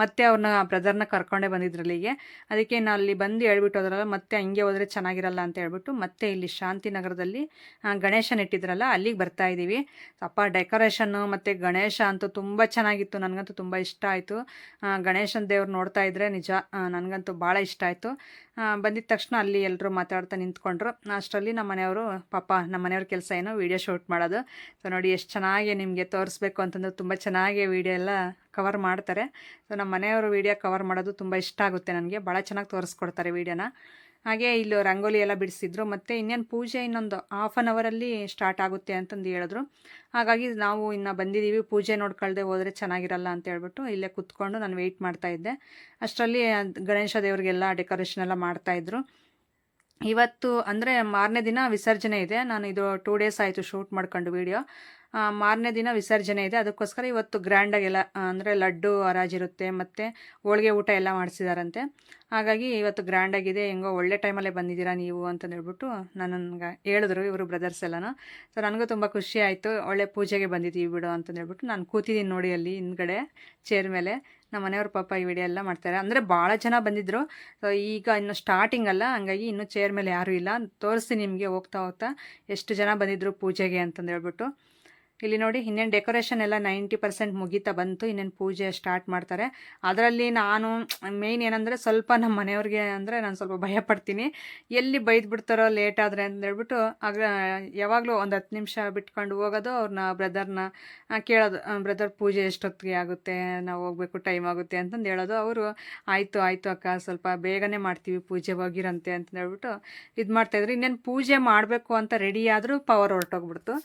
ಮತ್ತೆ ಅವ್ರನ್ನ ಬ್ರದರ್ನ ಕರ್ಕೊಂಡೇ ಬಂದಿದ್ರು ಅಲ್ಲಿಗೆ ಅದಕ್ಕೆ ನಾನು ಅಲ್ಲಿ ಬಂದು ಹೇಳ್ಬಿಟ್ಟು ಹೋದ್ರಲ್ಲ, ಮತ್ತೆ ಹಂಗೆ ಹೋದರೆ ಚೆನ್ನಾಗಿರಲ್ಲ ಅಂತ ಹೇಳ್ಬಿಟ್ಟು ಮತ್ತೆ ಇಲ್ಲಿ ಶಾಂತಿನಗರದಲ್ಲಿ ನಗರದಲ್ಲಿ ಗಣೇಶನ ಇಟ್ಟಿದ್ರಲ್ಲ, ಅಲ್ಲಿಗೆ ಬರ್ತಾ ಇದ್ದೀವಿ. ಅಪ್ಪ ಡೆಕೋರೇಷನ್ನು ಮತ್ತು ಗಣೇಶ ಅಂತೂ ತುಂಬ ಚೆನ್ನಾಗಿತ್ತು. ನನಗಂತೂ ತುಂಬ ಇಷ್ಟ ಆಯಿತು. ಗಣೇಶನ ದೇವ್ರು ನೋಡ್ತಾ ಇದ್ರೆ ನಿಜ ನನಗಂತೂ ಭಾಳ ಇಷ್ಟ ಆಯಿತು. ಬಂದಿದ ತಕ್ಷಣ ಅಲ್ಲಿ ಎಲ್ಲರೂ ಮಾತಾಡ್ತಾ ನಿಂತ್ಕೊಂಡ್ರು. ಅಷ್ಟರಲ್ಲಿ ನಮ್ಮ ಮನೆಯವರು, ಪಾಪ ನಮ್ಮ ಮನೆಯವ್ರ ಕೆಲಸ ಏನು ವೀಡಿಯೋ ಶೂಟ್ ಮಾಡೋದು. ಸೊ ನೋಡಿ ಎಷ್ಟು ಚೆನ್ನಾಗಿ ನಿಮಗೆ ತೋರಿಸ್ಬೇಕು ಅಂತಂದ್ರೆ ತುಂಬ ಚೆನ್ನಾಗಿ ವೀಡಿಯೋ ಎಲ್ಲ ಕವರ್ ಮಾಡ್ತಾರೆ. ಸೊ ನಮ್ಮ ಮನೆಯವರು ವೀಡಿಯೋ ಕವರ್ ಮಾಡೋದು ತುಂಬ ಇಷ್ಟ ಆಗುತ್ತೆ ನನಗೆ. ಭಾಳ ಚೆನ್ನಾಗಿ ತೋರಿಸ್ಕೊಡ್ತಾರೆ ವೀಡಿಯೋನ ಹಾಗೆ ಇಲ್ಲಿ ರಂಗೋಲಿ ಎಲ್ಲ ಬಿಡಿಸಿದ್ರು. ಮತ್ತು ಇನ್ನೇನು ಪೂಜೆ ಇನ್ನೊಂದು ಹಾಫ್ ಆನ್ ಅವರಲ್ಲಿ ಸ್ಟಾರ್ಟ್ ಆಗುತ್ತೆ ಅಂತಂದು ಹೇಳಿದ್ರು. ಹಾಗಾಗಿ ನಾವು ಇನ್ನು ಬಂದಿದ್ದೀವಿ ಪೂಜೆ ನೋಡ್ಕೊಳ್ದೆ ಹೋದರೆ ಚೆನ್ನಾಗಿರಲ್ಲ ಅಂತ ಹೇಳ್ಬಿಟ್ಟು ಇಲ್ಲೇ ಕೂತ್ಕೊಂಡು ನಾನು ವೆಯ್ಟ್ ಮಾಡ್ತಾ ಇದ್ದೆ. ಅಷ್ಟರಲ್ಲಿ ಗಣೇಶ ದೇವ್ರಿಗೆಲ್ಲ ಡೆಕೋರೇಷನ್ ಎಲ್ಲ ಮಾಡ್ತಾಯಿದ್ರು ಇವತ್ತು ಅಂದರೆ ಮಾರನೇ ದಿನ ವಿಸರ್ಜನೆ ಇದೆ. ನಾನು ಇದು ಟೂ ಡೇಸ್ ಆಯಿತು ಶೂಟ್ ಮಾಡ್ಕೊಂಡು ವೀಡಿಯೋ ಮಾರನೇ ದಿನ ವಿಸರ್ಜನೆ ಇದೆ. ಅದಕ್ಕೋಸ್ಕರ ಇವತ್ತು ಗ್ರ್ಯಾಂಡಾಗೆಲ್ಲ ಅಂದರೆ ಲಡ್ಡು ಹರಾಜಿರುತ್ತೆ ಮತ್ತು ಹೋಳಿಗೆ ಊಟ ಎಲ್ಲ ಮಾಡಿಸಿದಾರಂತೆ. ಹಾಗಾಗಿ ಇವತ್ತು ಗ್ರ್ಯಾಂಡಾಗಿದೆ ಹೆಂಗೋ ಒಳ್ಳೆ ಟೈಮಲ್ಲೇ ಬಂದಿದ್ದೀರಾ ನೀವು ಅಂತ ಹೇಳ್ಬಿಟ್ಟು ನನ್ನನ್ನು ಹೇಳಿದ್ರು ಇವರು ಬ್ರದರ್ಸ್ ಎಲ್ಲನೂ. ಸೊ ನನಗೂ ತುಂಬ ಖುಷಿ ಆಯಿತು. ಒಳ್ಳೆ ಪೂಜೆಗೆ ಬಂದಿದ್ದೀವಿ ಬಿಡು ಅಂತ ಹೇಳ್ಬಿಟ್ಟು ನಾನು ಕೂತಿದ್ದೀನಿ ನೋಡಿ ಅಲ್ಲಿ ಹಿಂದ್ಗಡೆ ಚೇರ್ ಮೇಲೆ. ನಮ್ಮ ಮನೆಯವ್ರ ಪಾಪ ಈ ವಿಡಿಯೋ ಎಲ್ಲ ಮಾಡ್ತಾರೆ. ಅಂದರೆ ಭಾಳ ಜನ ಬಂದಿದ್ದರು ಸೊ ಈಗ ಇನ್ನು ಸ್ಟಾರ್ಟಿಂಗ್ ಅಲ್ಲ. ಹಂಗಾಗಿ ಇನ್ನೂ ಚೇರ್ ಮೇಲೆ ಯಾರೂ ಇಲ್ಲ. ತೋರಿಸ್ತೀನಿ ನಿಮಗೆ ಹೋಗ್ತಾ ಹೋಗ್ತಾ ಎಷ್ಟು ಜನ ಬಂದಿದ್ದರು ಪೂಜೆಗೆ ಅಂತಂದು ಹೇಳ್ಬಿಟ್ಟು. ಇಲ್ಲಿ ನೋಡಿ, ಇನ್ನೇನು ಡೆಕೋರೇಷನ್ ಎಲ್ಲ ನೈಂಟಿ ಪರ್ಸೆಂಟ್ ಮುಗೀತಾ ಬಂತು, ಇನ್ನೇನು ಪೂಜೆ ಸ್ಟಾರ್ಟ್ ಮಾಡ್ತಾರೆ. ಅದರಲ್ಲಿ ನಾನು ಮೇಯ್ನ್ ಏನಂದರೆ ಸ್ವಲ್ಪ ನಮ್ಮ ಮನೆಯವ್ರಿಗೆ ಅಂದರೆ ನಾನು ಸ್ವಲ್ಪ ಭಯ ಪಡ್ತೀನಿ. ಎಲ್ಲಿ ಬೈದು ಬಿಡ್ತಾರೋ ಲೇಟ್ ಆದರೆ ಅಂತ ಹೇಳ್ಬಿಟ್ಟು ಆಗ ಯಾವಾಗಲೂ ಒಂದು ಹತ್ತು ನಿಮಿಷ ಬಿಟ್ಕೊಂಡು ಹೋಗೋದು ಅವ್ರನ್ನ ಬ್ರದರ್ನ ಕೇಳೋದು ಬ್ರದರ್ ಪೂಜೆ ಎಷ್ಟೊತ್ತಿಗೆ ಆಗುತ್ತೆ, ನಾವು ಹೋಗಬೇಕು ಟೈಮ್ ಆಗುತ್ತೆ ಅಂತಂದು ಹೇಳೋದು. ಅವರು, ಆಯಿತು ಆಯಿತು ಅಕ್ಕ, ಸ್ವಲ್ಪ ಬೇಗನೆ ಮಾಡ್ತೀವಿ, ಪೂಜೆ ಹೋಗಿರಂತೆ ಅಂತ ಹೇಳ್ಬಿಟ್ಟು ಇದು ಮಾಡ್ತಾಯಿದ್ರು ಇನ್ನೇನು ಪೂಜೆ ಮಾಡಬೇಕು ಅಂತ ರೆಡಿ ಆದರೂ ಪವರ್ ಹೊರಟೋಗ್ಬಿಡ್ತು.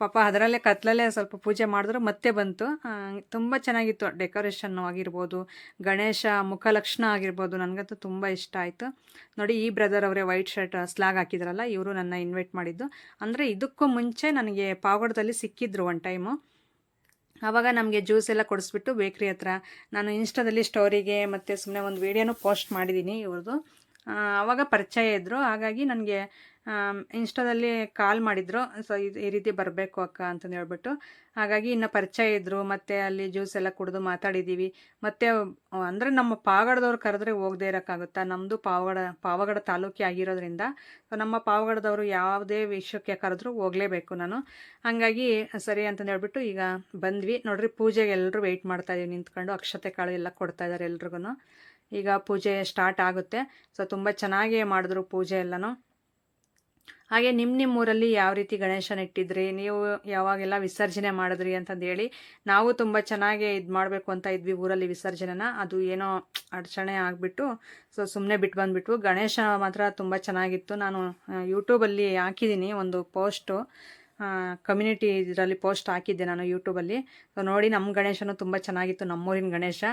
ಪಾಪ ಅದರಲ್ಲೇ ಕತ್ಲಲ್ಲೇ ಸ್ವಲ್ಪ ಪೂಜೆ ಮಾಡಿದ್ರು, ಮತ್ತೆ ಬಂತು. ತುಂಬ ಚೆನ್ನಾಗಿತ್ತು ಡೆಕೋರೇಷನ್ನು ಆಗಿರ್ಬೋದು, ಗಣೇಶ ಮುಖಲಕ್ಷಣ ಆಗಿರ್ಬೋದು, ನನಗಂತೂ ತುಂಬ ಇಷ್ಟ ಆಯಿತು. ನೋಡಿ, ಈ ಬ್ರದರ್ ಅವರೇ ವೈಟ್ ಶರ್ಟ್ ಸ್ಲಾಗ್ ಹಾಕಿದ್ರಲ್ಲ, ಇವರು ನನ್ನ ಇನ್ವೈಟ್ ಮಾಡಿದ್ದು. ಅಂದರೆ ಇದಕ್ಕೂ ಮುಂಚೆ ನನಗೆ ಪಾವಗಡದಲ್ಲಿ ಸಿಕ್ಕಿದ್ರು ಒನ್ ಟೈಮು. ಆವಾಗ ನಮಗೆ ಜ್ಯೂಸ್ ಎಲ್ಲ ಕೊಡಿಸ್ಬಿಟ್ಟು ಬೇಕ್ರಿ ಹತ್ರ. ನಾನು ಇನ್ಸ್ಟಾದಲ್ಲಿ ಸ್ಟೋರಿಗೆ ಮತ್ತು ಸುಮ್ಮನೆ ಒಂದು ವೀಡಿಯೋನೂ ಪೋಸ್ಟ್ ಮಾಡಿದ್ದೀನಿ ಇವ್ರದ್ದು ಆವಾಗ ಪರಿಚಯ ಇದ್ದರು ಹಾಗಾಗಿ ನನಗೆ ಇನ್ಸ್ಟಾದಲ್ಲಿ ಕಾಲ್ ಮಾಡಿದರು. ಸೊ ಇದು ಈ ರೀತಿ ಬರಬೇಕು ಅಕ್ಕ ಅಂತಂದು ಹೇಳ್ಬಿಟ್ಟು. ಹಾಗಾಗಿ ಇನ್ನು ಪರಿಚಯ ಇದ್ದರು ಮತ್ತು ಅಲ್ಲಿ ಜ್ಯೂಸ್ ಎಲ್ಲ ಕುಡಿದು ಮಾತಾಡಿದ್ದೀವಿ ಮತ್ತು ಅಂದರೆ ನಮ್ಮ ಪಾವಗಡದವ್ರು ಕರೆದ್ರೆ ಹೋಗದೇ ಇರೋಕ್ಕಾಗುತ್ತಾ? ನಮ್ಮದು ಪಾವಗಡ ಪಾವಗಡ ತಾಲೂಕಿ ಆಗಿರೋದ್ರಿಂದ. ಸೊ ನಮ್ಮ ಪಾವಗಡದವರು ಯಾವುದೇ ವಿಷಯಕ್ಕೆ ಕರೆದ್ರೂ ಹೋಗಲೇಬೇಕು ನಾನು. ಹಾಗಾಗಿ, ಸರಿ ಅಂತಂದು ಹೇಳ್ಬಿಟ್ಟು ಈಗ ಬಂದ್ವಿ. ನೋಡ್ರಿ, ಪೂಜೆಗೆ ಎಲ್ಲರೂ ವೆಯ್ಟ್ ಮಾಡ್ತಾಯಿದ್ದೀವಿ ನಿಂತ್ಕೊಂಡು ಅಕ್ಷತೆ ಕಾಳು ಎಲ್ಲ ಕೊಡ್ತಾ ಇದ್ದಾರೆ ಎಲ್ರಿಗೂ ಈಗ ಪೂಜೆ ಸ್ಟಾರ್ಟ್ ಆಗುತ್ತೆ. ಸೊ ತುಂಬ ಚೆನ್ನಾಗೇ ಮಾಡಿದ್ರು ಪೂಜೆ ಎಲ್ಲನೂ. ಹಾಗೆ ನಿಮ್ಮ ನಿಮ್ಮ ಊರಲ್ಲಿ ಯಾವ ರೀತಿ ಗಣೇಶನ ಇಟ್ಟಿದ್ರಿ? ನೀವು ಯಾವಾಗೆಲ್ಲ ವಿಸರ್ಜನೆ ಮಾಡಿದ್ರಿ ಅಂತಂದು ಹೇಳಿ ನಾವು ತುಂಬ ಚೆನ್ನಾಗಿ ಇದು ಮಾಡಬೇಕು ಅಂತ ಇದ್ವಿ ಊರಲ್ಲಿ ವಿಸರ್ಜನೆನ. ಅದು ಏನೋ ಅಡಚಣೆ ಆಗಿಬಿಟ್ಟು, ಸೊ ಸುಮ್ಮನೆ ಬಿಟ್ಟು ಬಂದುಬಿಟ್ಟು ಗಣೇಶ ಮಾತ್ರ ತುಂಬ ಚೆನ್ನಾಗಿತ್ತು. ನಾನು ಯೂಟ್ಯೂಬಲ್ಲಿ ಹಾಕಿದ್ದೀನಿ ಒಂದು ಪೋಸ್ಟು. ಕಮ್ಯುನಿಟಿ ಇದರಲ್ಲಿ ಪೋಸ್ಟ್ ಹಾಕಿದ್ದೆ ನಾನು ಯೂಟ್ಯೂಬಲ್ಲಿ ಸೊ ನೋಡಿ ನಮ್ಮ ಗಣೇಶನು ತುಂಬ ಚೆನ್ನಾಗಿತ್ತು, ನಮ್ಮೂರಿನ ಗಣೇಶ.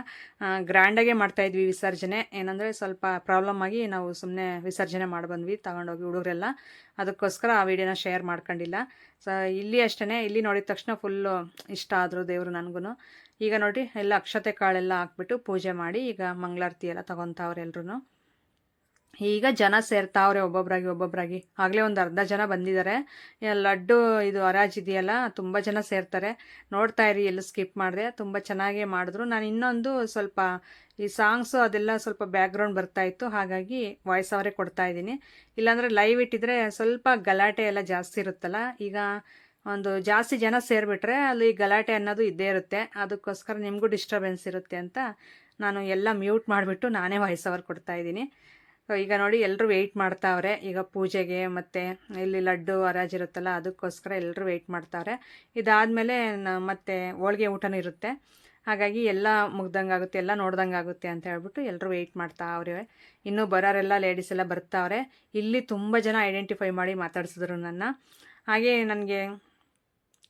ಗ್ರ್ಯಾಂಡಾಗೆ ಮಾಡ್ತಾಯಿದ್ವಿ ವಿಸರ್ಜನೆ. ಏನಂದರೆ ಸ್ವಲ್ಪ ಪ್ರಾಬ್ಲಮ್ ಆಗಿ ನಾವು ಸುಮ್ಮನೆ ವಿಸರ್ಜನೆ ಮಾಡಿ ಬಂದ್ವಿ ತಗೊಂಡೋಗಿ ಹುಡುಗರೆಲ್ಲ. ಅದಕ್ಕೋಸ್ಕರ ಆ ವಿಡಿಯೋನ ಶೇರ್ ಮಾಡ್ಕೊಂಡಿಲ್ಲ. ಸೊ ಇಲ್ಲಿ ಅಷ್ಟೇ ಇಲ್ಲಿ ನೋಡಿದ ತಕ್ಷಣ ಫುಲ್ಲು ಇಷ್ಟ ಆದರು ದೇವರು ನನಗೂ ಈಗ ನೋಡಿ, ಎಲ್ಲ ಅಕ್ಷತೆ ಕಾಳೆಲ್ಲ ಹಾಕ್ಬಿಟ್ಟು ಪೂಜೆ ಮಾಡಿ ಈಗ ಮಂಗಳಾರತಿ ಎಲ್ಲ ತಗೊತಾವ್ರೆ ಎಲ್ರೂ ಈಗ ಜನ ಸೇರ್ತಾವ್ರೆ ಒಬ್ಬೊಬ್ರಾಗಿ ಒಬ್ಬೊಬ್ರಾಗಿ. ಆಗಲೇ ಒಂದು ಅರ್ಧ ಜನ ಬಂದಿದ್ದಾರೆ ಲಡ್ಡು ಇದು ಹರಾಜಿದೆಯಲ್ಲ ತುಂಬ ಜನ ಸೇರ್ತಾರೆ. ನೋಡ್ತಾ ಇರಿ, ಎಲ್ಲೂ ಸ್ಕಿಪ್ ಮಾಡಿದೆ? ತುಂಬ ಚೆನ್ನಾಗೇ ಮಾಡಿದ್ರು. ನಾನು ಇನ್ನೊಂದು ಸ್ವಲ್ಪ ಈ ಸಾಂಗ್ಸು ಅದೆಲ್ಲ ಸ್ವಲ್ಪ ಬ್ಯಾಕ್ಗ್ರೌಂಡ್ ಬರ್ತಾ ಇತ್ತು. ಹಾಗಾಗಿ ವಾಯ್ಸ್ ಅವರೇ ಕೊಡ್ತಾ ಇದ್ದೀನಿ. ಇಲ್ಲಾಂದರೆ ಲೈವ್ ಇಟ್ಟಿದ್ರೆ ಸ್ವಲ್ಪ ಗಲಾಟೆ ಎಲ್ಲ ಜಾಸ್ತಿ ಇರುತ್ತಲ್ಲ, ಈಗ ಒಂದು ಜಾಸ್ತಿ ಜನ ಸೇರಿಬಿಟ್ರೆ ಅಲ್ಲಿ ಗಲಾಟೆ ಅನ್ನೋದು ಇದ್ದೇ ಇರುತ್ತೆ. ಅದಕ್ಕೋಸ್ಕರ ನಿಮಗೂ ಡಿಸ್ಟರ್ಬೆನ್ಸ್ ಇರುತ್ತೆ ಅಂತ ನಾನು ಎಲ್ಲ ಮ್ಯೂಟ್ ಮಾಡಿಬಿಟ್ಟು ನಾನೇ ವಾಯ್ಸ್ ಅವರ್ ಕೊಡ್ತಾ ಇದ್ದೀನಿ. ಈಗ ನೋಡಿ ಎಲ್ಲರೂ ವೆಯ್ಟ್ ಮಾಡ್ತಾವ್ರೆ. ಈಗ ಪೂಜೆಗೆ ಮತ್ತು ಇಲ್ಲಿ ಲಡ್ಡು ಹರಾಜಿರುತ್ತಲ್ಲ ಅದಕ್ಕೋಸ್ಕರ ಎಲ್ಲರೂ ವೆಯ್ಟ್ ಮಾಡ್ತಾವ್ರೆ. ಇದಾದಮೇಲೆ ಮತ್ತೆ ಹೋಳಿಗೆ ಊಟನೂ ಇರುತ್ತೆ. ಹಾಗಾಗಿ ಎಲ್ಲ ಮುಗ್ದಂಗೆ ಆಗುತ್ತೆ ಎಲ್ಲ ನೋಡ್ದಂಗೆ ಆಗುತ್ತೆ ಅಂತ ಹೇಳ್ಬಿಟ್ಟು ಎಲ್ಲರೂ ವೆಯ್ಟ್ ಮಾಡ್ತಾ ಅವ್ರೆ. ಇನ್ನೂ ಬರೋರೆಲ್ಲ ಲೇಡೀಸ್ ಎಲ್ಲ ಬರ್ತಾವ್ರೆ. ಇಲ್ಲಿ ತುಂಬ ಜನ ಐಡೆಂಟಿಫೈ ಮಾಡಿ ಮಾತಾಡಿಸಿದ್ರು ನನ್ನ. ಹಾಗೆ ನನಗೆ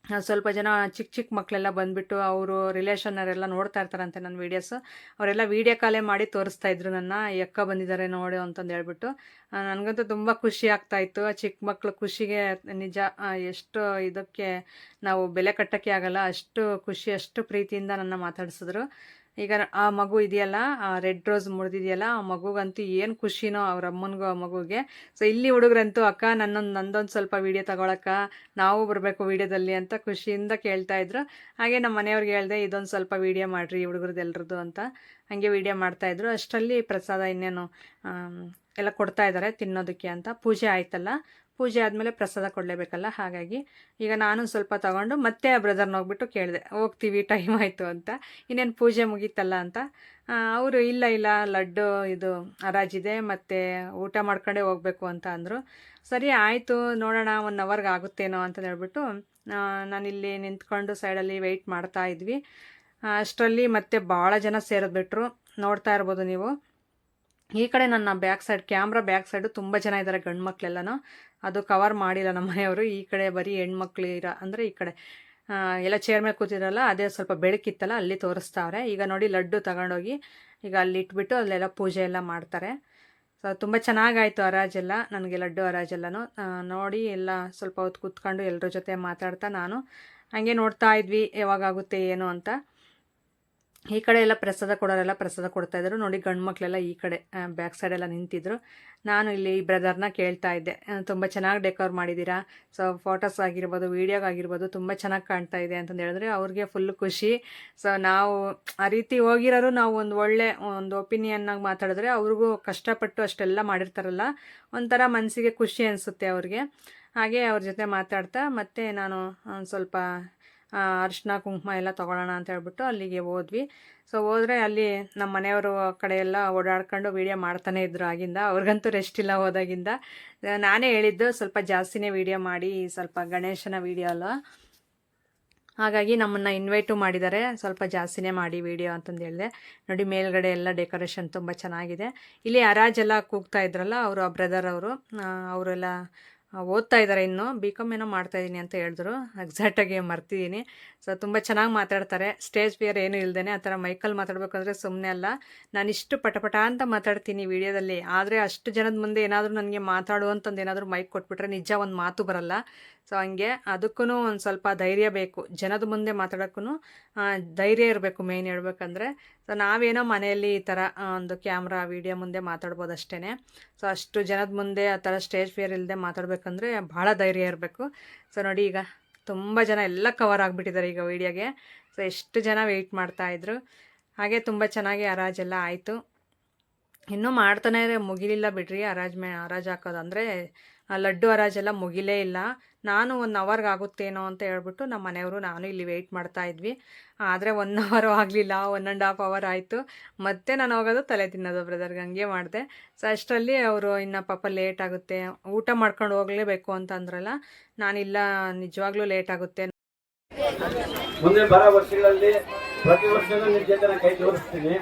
ಸ್ವಲ್ಪ ಜನ ಚಿಕ್ಕ ಚಿಕ್ಕ ಮಕ್ಕಳೆಲ್ಲ ಬಂದುಬಿಟ್ಟು ಅವರು ರಿಲೇಷನ್ನವರೆಲ್ಲ ನೋಡ್ತಾ ಇರ್ತಾರಂತೆ ನನ್ನ ವೀಡಿಯೋಸ್ ಅವರೆಲ್ಲ ವೀಡಿಯೋ ಕಾಲೇ ಮಾಡಿ ತೋರಿಸ್ತಾ ಇದ್ರು ನನ್ನ ಎಕ್ಕ ಬಂದಿದ್ದಾರೆ ನೋಡು ಅಂತಂದು ಹೇಳ್ಬಿಟ್ಟು. ನನಗಂತೂ ತುಂಬ ಖುಷಿ ಆಗ್ತಾಯಿತ್ತು ಚಿಕ್ಕ ಮಕ್ಕಳು ಖುಷಿಗೆ ನಿಜ ಎಷ್ಟು ಇದಕ್ಕೆ ನಾವು ಬೆಲೆ ಕಟ್ಟೋಕ್ಕೆ ಆಗಲ್ಲ, ಅಷ್ಟು ಖುಷಿ, ಅಷ್ಟು ಪ್ರೀತಿಯಿಂದ ನನ್ನ ಮಾತಾಡಿಸಿದ್ರು. ಈಗ ಆ ಮಗು ಇದೆಯಲ್ಲ, ಆ ರೆಡ್ ರೋಸ್ ಮುರಿದಿದೆಯಲ್ಲ, ಆ ಮಗುಗಂತೂ ಏನು ಖುಷಿನೋ ಅವ್ರ ಅಮ್ಮನಿಗೂ ಆ ಮಗುಗೆ. ಸೊ ಇಲ್ಲಿ ಹುಡುಗರಂತೂ, ಅಕ್ಕ, ನನ್ನೊಂದು, ನಂದೊಂದು ಸ್ವಲ್ಪ ವೀಡಿಯೋ ತಗೊಳಕ್ಕ, ನಾವು ಬರಬೇಕು ವೀಡಿಯೋದಲ್ಲಿ ಅಂತ ಖುಷಿಯಿಂದ ಕೇಳ್ತಾ ಇದ್ರು. ಹಾಗೆ ನಮ್ಮ ಮನೆಯವ್ರಿಗೆ ಹೇಳಿದೆ, ಇದೊಂದು ಸ್ವಲ್ಪ ವೀಡಿಯೋ ಮಾಡಿರಿ ಹುಡುಗರದ್ದು ಅಂತ. ಹಾಗೆ ವೀಡಿಯೋ ಮಾಡ್ತಾಯಿದ್ರು ಅಷ್ಟರಲ್ಲಿ ಪ್ರಸಾದ ಇನ್ನೇನು ಎಲ್ಲ ಕೊಡ್ತಾ ಇದ್ದಾರೆ ತಿನ್ನೋದಕ್ಕೆ ಅಂತ. ಪೂಜೆ ಆಯ್ತಲ್ಲ. ಪೂಜೆ ಆದಮೇಲೆ ಪ್ರಸಾದ ಕೊಡಲೇಬೇಕಲ್ಲ? ಹಾಗಾಗಿ ಈಗ ನಾನು ಸ್ವಲ್ಪ ತಗೊಂಡು ಮತ್ತೆ ಆ ಬ್ರದರ್ನ ಹೋಗ್ಬಿಟ್ಟು ಕೇಳಿದೆ, ಹೋಗ್ತೀವಿ ಟೈಮ್ ಆಯಿತು ಅಂತ. ಇನ್ನೇನು ಪೂಜೆ ಮುಗೀತಲ್ಲ ಅಂತ. ಅವರು ಇಲ್ಲ ಇಲ್ಲ, ಲಡ್ಡು ಇದು ಹರಾಜಿದೆ, ಮತ್ತು ಊಟ ಮಾಡ್ಕೊಂಡೇ ಹೋಗಬೇಕು ಅಂತ ಅಂದರು. ಸರಿ, ಆಯಿತು, ನೋಡೋಣ ಒನ್ ಅವರ್ಗೆ ಆಗುತ್ತೇನೋ ಅಂತ ಹೇಳ್ಬಿಟ್ಟು ನಾನಿಲ್ಲಿ ನಿಂತ್ಕೊಂಡು ಸೈಡಲ್ಲಿ ವೆಯ್ಟ್ ಮಾಡ್ತಾ ಇದ್ವಿ. ಅಷ್ಟರಲ್ಲಿ ಮತ್ತೆ ಭಾಳ ಜನ ಸೇರಿದ್ಬಿಟ್ರು ನೋಡ್ತಾ ಇರ್ಬೋದು ನೀವು. ಈ ಕಡೆ ನನ್ನ back side camera back side ತುಂಬ ಜನ ಇದ್ದಾರೆ ಗಂಡು ಮಕ್ಕಳೆಲ್ಲನೂ ಅದು ಕವರ್ ಮಾಡಿಲ್ಲ ನಮ್ಮ ಮನೆಯವರು. ಈ ಕಡೆ ಬರೀ ಹೆಣ್ಮಕ್ಳು ಇರೋ, ಅಂದರೆ ಈ ಕಡೆ ಎಲ್ಲ ಚೇರ್ ಮೇಲೆ ಕೂತಿರಲ್ಲ ಅದೇ ಸ್ವಲ್ಪ ಬೆಳಕಿತ್ತಲ್ಲ ಅಲ್ಲಿ ತೋರಿಸ್ತಾವ್ರೆ. ಈಗ ನೋಡಿ ಲಡ್ಡು ತಗೊಂಡೋಗಿ ಈಗ ಅಲ್ಲಿ ಇಟ್ಬಿಟ್ಟು ಅಲ್ಲೆಲ್ಲ ಪೂಜೆ ಎಲ್ಲ ಮಾಡ್ತಾರೆ. ಸೊ ತುಂಬ ಚೆನ್ನಾಗಾಯಿತು ಹರಾಜೆಲ್ಲ ನನಗೆ ಲಡ್ಡು ಹರಾಜೆಲ್ಲನೂ ನೋಡಿ ಎಲ್ಲ ಸ್ವಲ್ಪ ಹೊತ್ತು ಕೂತ್ಕೊಂಡು ಎಲ್ಲರ ಜೊತೆ ಮಾತಾಡ್ತಾ ನಾನು. ಹಂಗೆ ನೋಡ್ತಾ ಇದ್ವಿ, ಯಾವಾಗಾಗುತ್ತೆ, ಏನು ಅಂತ. ಈ ಕಡೆ ಎಲ್ಲ ಪ್ರಸಾದ ಕೊಡೋರೆಲ್ಲ ಪ್ರಸಾದ ಕೊಡ್ತಾ ಇದ್ರು. ನೋಡಿ, ಗಂಡು ಮಕ್ಕಳೆಲ್ಲ ಈ ಕಡೆ ಬ್ಯಾಕ್ ಸೈಡೆಲ್ಲ ನಿಂತಿದ್ರು. ನಾನು ಇಲ್ಲಿ ಈ ಬ್ರದರ್ನ ಕೇಳ್ತಾ ಇದ್ದೆ. ತುಂಬ ಚೆನ್ನಾಗಿ ಡೆಕೋರ್ ಮಾಡಿದ್ದೀರಾ? ಸೊ ಫೋಟೋಸ್ ಆಗಿರ್ಬೋದು ವೀಡಿಯೋಗಾಗಿರ್ಬೋದು ತುಂಬ ಚೆನ್ನಾಗಿ ಕಾಣ್ತಾ ಇದೆ ಅಂತಂದು ಹೇಳಿದ್ರೆ ಅವ್ರಿಗೆ ಫುಲ್ ಖುಷಿ. ಸೊ ನಾವು, ಆ ರೀತಿ ಹೋಗಿರೋರು ನಾವು ಒಂದು ಒಳ್ಳೆ, ಒಂದು ಒಪಿನಿಯನ್ನಾಗಿ ಮಾತಾಡಿದ್ರೆ ಅವ್ರಿಗೂ ಕಷ್ಟಪಟ್ಟು ಅಷ್ಟೆಲ್ಲ ಮಾಡಿರ್ತಾರಲ್ಲ, ಒಂಥರ ಮನಸ್ಸಿಗೆ ಖುಷಿ ಅನಿಸುತ್ತೆ ಅವ್ರಿಗೆ. ಹಾಗೆ ಅವ್ರ ಜೊತೆ ಮಾತಾಡ್ತಾ, ಮತ್ತೆ ನಾನು ಸ್ವಲ್ಪ ಅರಿಶಿನ, ಕುಂಕುಮ ಎಲ್ಲ ತೊಗೊಳ್ಳೋಣ ಅಂತ ಹೇಳ್ಬಿಟ್ಟು ಅಲ್ಲಿಗೆ ಹೋದ್ವಿ. ಸೊ ಹೋದರೆ ಅಲ್ಲಿ ನಮ್ಮ ಮನೆಯವರು ಕಡೆ ಎಲ್ಲ ಓಡಾಡ್ಕೊಂಡು ವೀಡಿಯೋ ಮಾಡ್ತಾನೆ ಇದ್ರು ಆಗಿಂದ. ಅವ್ರಿಗಂತೂ ರೆಸ್ಟ್ ಇಲ್ಲ ಹೋದಾಗಿಂದ. ನಾನೇ ಹೇಳಿದ್ದು ಸ್ವಲ್ಪ ಜಾಸ್ತಿನೇ ವೀಡಿಯೋ ಮಾಡಿ, ಸ್ವಲ್ಪ ಗಣೇಶನ ವೀಡಿಯೋ ಅಲ್ಲ. ಹಾಗಾಗಿ ನಮ್ಮನ್ನು ಇನ್ವೈಟು ಮಾಡಿದ್ದಾರೆ. ಸ್ವಲ್ಪ ಜಾಸ್ತಿನೇ ಮಾಡಿ ವೀಡಿಯೋ ಅಂತಂದು ಹೇಳಿದೆ. ನೋಡಿ, ಮೇಲ್ಗಡೆ ಎಲ್ಲ ಡೆಕೋರೇಷನ್ ತುಂಬ ಚೆನ್ನಾಗಿದೆ. ಇಲ್ಲಿ ಹರಾಜೆಲ್ಲ ಕೂಗ್ತಾ ಇದ್ರಲ್ಲ, ಅವರು ಆ ಬ್ರದರ್ ಅವರು. ಅವರೆಲ್ಲ ಓದ್ತಾ ಇದ್ದಾರೆ ಇನ್ನು. ಬಿ ಕಾಮ್ ಏನೋ ಮಾಡ್ತಾ ಇದ್ದೀನಿ ಅಂತ ಹೇಳಿದ್ರು. ಎಕ್ಸಾಕ್ಟಾಗಿ ಮರ್ತಿದ್ದೀನಿ ಸೊ ತುಂಬ ಚೆನ್ನಾಗಿ ಮಾತಾಡ್ತಾರೆ. ಸ್ಟೇಜ್ ಫಿಯರ್ ಏನೂ ಇಲ್ಲದೇ ಆ ಥರ ಮೈಕಲ್ಲಿ ಮಾತಾಡಬೇಕಂದ್ರೆ ಸುಮ್ಮನೆ ಅಲ್ಲ. ನಾನು ಇಷ್ಟು ಪಟಪಟ ಅಂತ ಮಾತಾಡ್ತೀನಿ ವಿಡಿಯೋದಲ್ಲಿ. ಆದರೆ ಅಷ್ಟು ಜನದ ಮುಂದೆ ಏನಾದರೂ ನನಗೆ ಮಾತಾಡು ಅಂತಂದು ಏನಾದರೂ ಮೈಕ್ ಕೊಟ್ಬಿಟ್ರೆ ನಿಜ ಒಂದು ಮಾತು ಬರಲ್ಲ. ಸೊ ಹಂಗೆ ಅದಕ್ಕೂ ಒಂದು ಸ್ವಲ್ಪ ಧೈರ್ಯ ಬೇಕು. ಜನದ ಮುಂದೆ ಮಾತಾಡೋಕ್ಕೂ ಧೈರ್ಯ ಇರಬೇಕು ಮೇಯ್ನ್ ಹೇಳ್ಬೇಕಂದ್ರೆ. ಸೊ ನಾವೇನೋ ಮನೆಯಲ್ಲಿ ಈ ಥರ ಒಂದು ಕ್ಯಾಮ್ರಾ ವೀಡಿಯೋ ಮುಂದೆ ಮಾತಾಡ್ಬೋದು ಅಷ್ಟೇ ಸೊ ಅಷ್ಟು ಜನದ ಮುಂದೆ ಆ ಥರ ಸ್ಟೇಜ್ ಫಿಯರ್ ಇಲ್ಲದೆ ಮಾತಾಡಬೇಕಂದ್ರೆ ಭಾಳ ಧೈರ್ಯ ಇರಬೇಕು. ಸೊ ನೋಡಿ ಈಗ ತುಂಬ ಜನ ಎಲ್ಲ ಕವರ್ ಆಗಿಬಿಟ್ಟಿದ್ದಾರೆ ಈಗ ವೀಡಿಯೋಗೆ ಸೊ ಎಷ್ಟು ಜನ ವೆಯ್ಟ್ ಮಾಡ್ತಾಯಿದ್ರು ಹಾಗೆ ತುಂಬ ಚೆನ್ನಾಗಿ ಹರಾಜೆಲ್ಲ ಆಯಿತು. ಇನ್ನೂ ಮಾಡ್ತಾನೆ ಮುಗಿಲಿಲ್ಲ ಬಿಡ್ರಿ. ಹರಾಜ್ ಮೇ, ಹರಾಜ್ ಹಾಕೋದು ಅಂದರೆ ಲಡ್ಡು ಹರಾಜೆಲ್ಲ ಮುಗಿಲೇ ಇಲ್ಲ. ನಾನು ಒನ್ ಅವರ್ಗೆ ಆಗುತ್ತೇನೋ ಅಂತ ಹೇಳ್ಬಿಟ್ಟು ನಮ್ಮ ಮನೆಯವರು ನಾನು ಇಲ್ಲಿ ವೆಯ್ಟ್ ಮಾಡ್ತಾ ಇದ್ವಿ. ಆದರೆ ಒನ್ ಅವರು ಆಗಲಿಲ್ಲ ಒನ್ ಆ್ಯಂಡ್ ಹಾಫ್ ಅವರ್ ಆಯಿತು. ಮತ್ತೆ ನಾನು ಹೋಗೋದು ತಲೆ ತಿನ್ನೋದು ಬ್ರದರ್ಗೆ ಹಂಗೆ ಮಾಡಿದೆ. ಸೊ ಅಷ್ಟರಲ್ಲಿ ಅವರು ಇನ್ನು ಪಾಪ ಲೇಟ್ ಆಗುತ್ತೆ. ಊಟ ಮಾಡ್ಕೊಂಡು ಹೋಗಲೇಬೇಕು ಅಂತ ಅಂದ್ರಲ್ಲ ನಾನಿಲ್ಲ ನಿಜವಾಗ್ಲೂ ಲೇಟ್ ಆಗುತ್ತೆ. ಮುಂದೆ ಬರೋ ವರ್ಷಗಳಲ್ಲಿ ಪ್ರತಿ ಕೈ ಜೋಡಿಸ್ತೀನಿ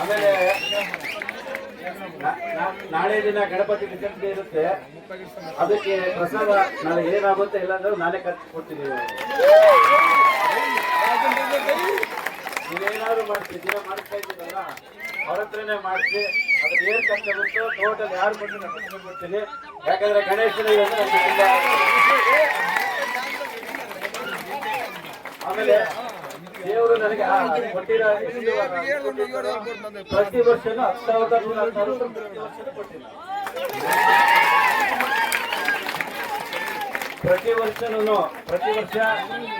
ಆಮೇಲೆ ನಾಳೆ ದಿನ ಗಣಪತಿ ವಿಸರ್ಜನೆ ಇರುತ್ತೆ. ಅದಕ್ಕೆ ಪ್ರಸಾದ ನಾಳೆ ಏನಾಗುತ್ತೆ ಇಲ್ಲ ಅಂದ್ರೆ ನಾನೇ ಖರ್ಚು ಕೊಡ್ತೀನಿ ನೀವೇನಾದ್ರು ಮಾಡ್ತೀವಿ ದಿನ ಮಾಡ್ತಾ ಇದ್ದೀರಲ್ಲ ಅವ್ರ ಹತ್ರನೇ ಮಾಡ್ತೀವಿ ಅದಕ್ಕೆ ಏನ್ ಖರ್ಚು ಆಗುತ್ತೋ ಟೋಟಲ್ ಯಾರು ಬಂದು ನಾನು ಕೊಡ್ತೀನಿ ಯಾಕಂದ್ರೆ ಗಣೇಶನ ಆಮೇಲೆ ದೇವರು ನನಗೆ ಕೊಟ್ಟಿರೋ ಪ್ರತಿ ವರ್ಷನೂ ಹತ್ತು ಸಾವಿರದ ನೂರ ಹತ್ತು ಪ್ರತಿ ವರ್ಷನೂ ಕೊಟ್ಟಿಲ್ಲ. ಪ್ರತಿ ವರ್ಷನೂ ಪ್ರತಿ ವರ್ಷ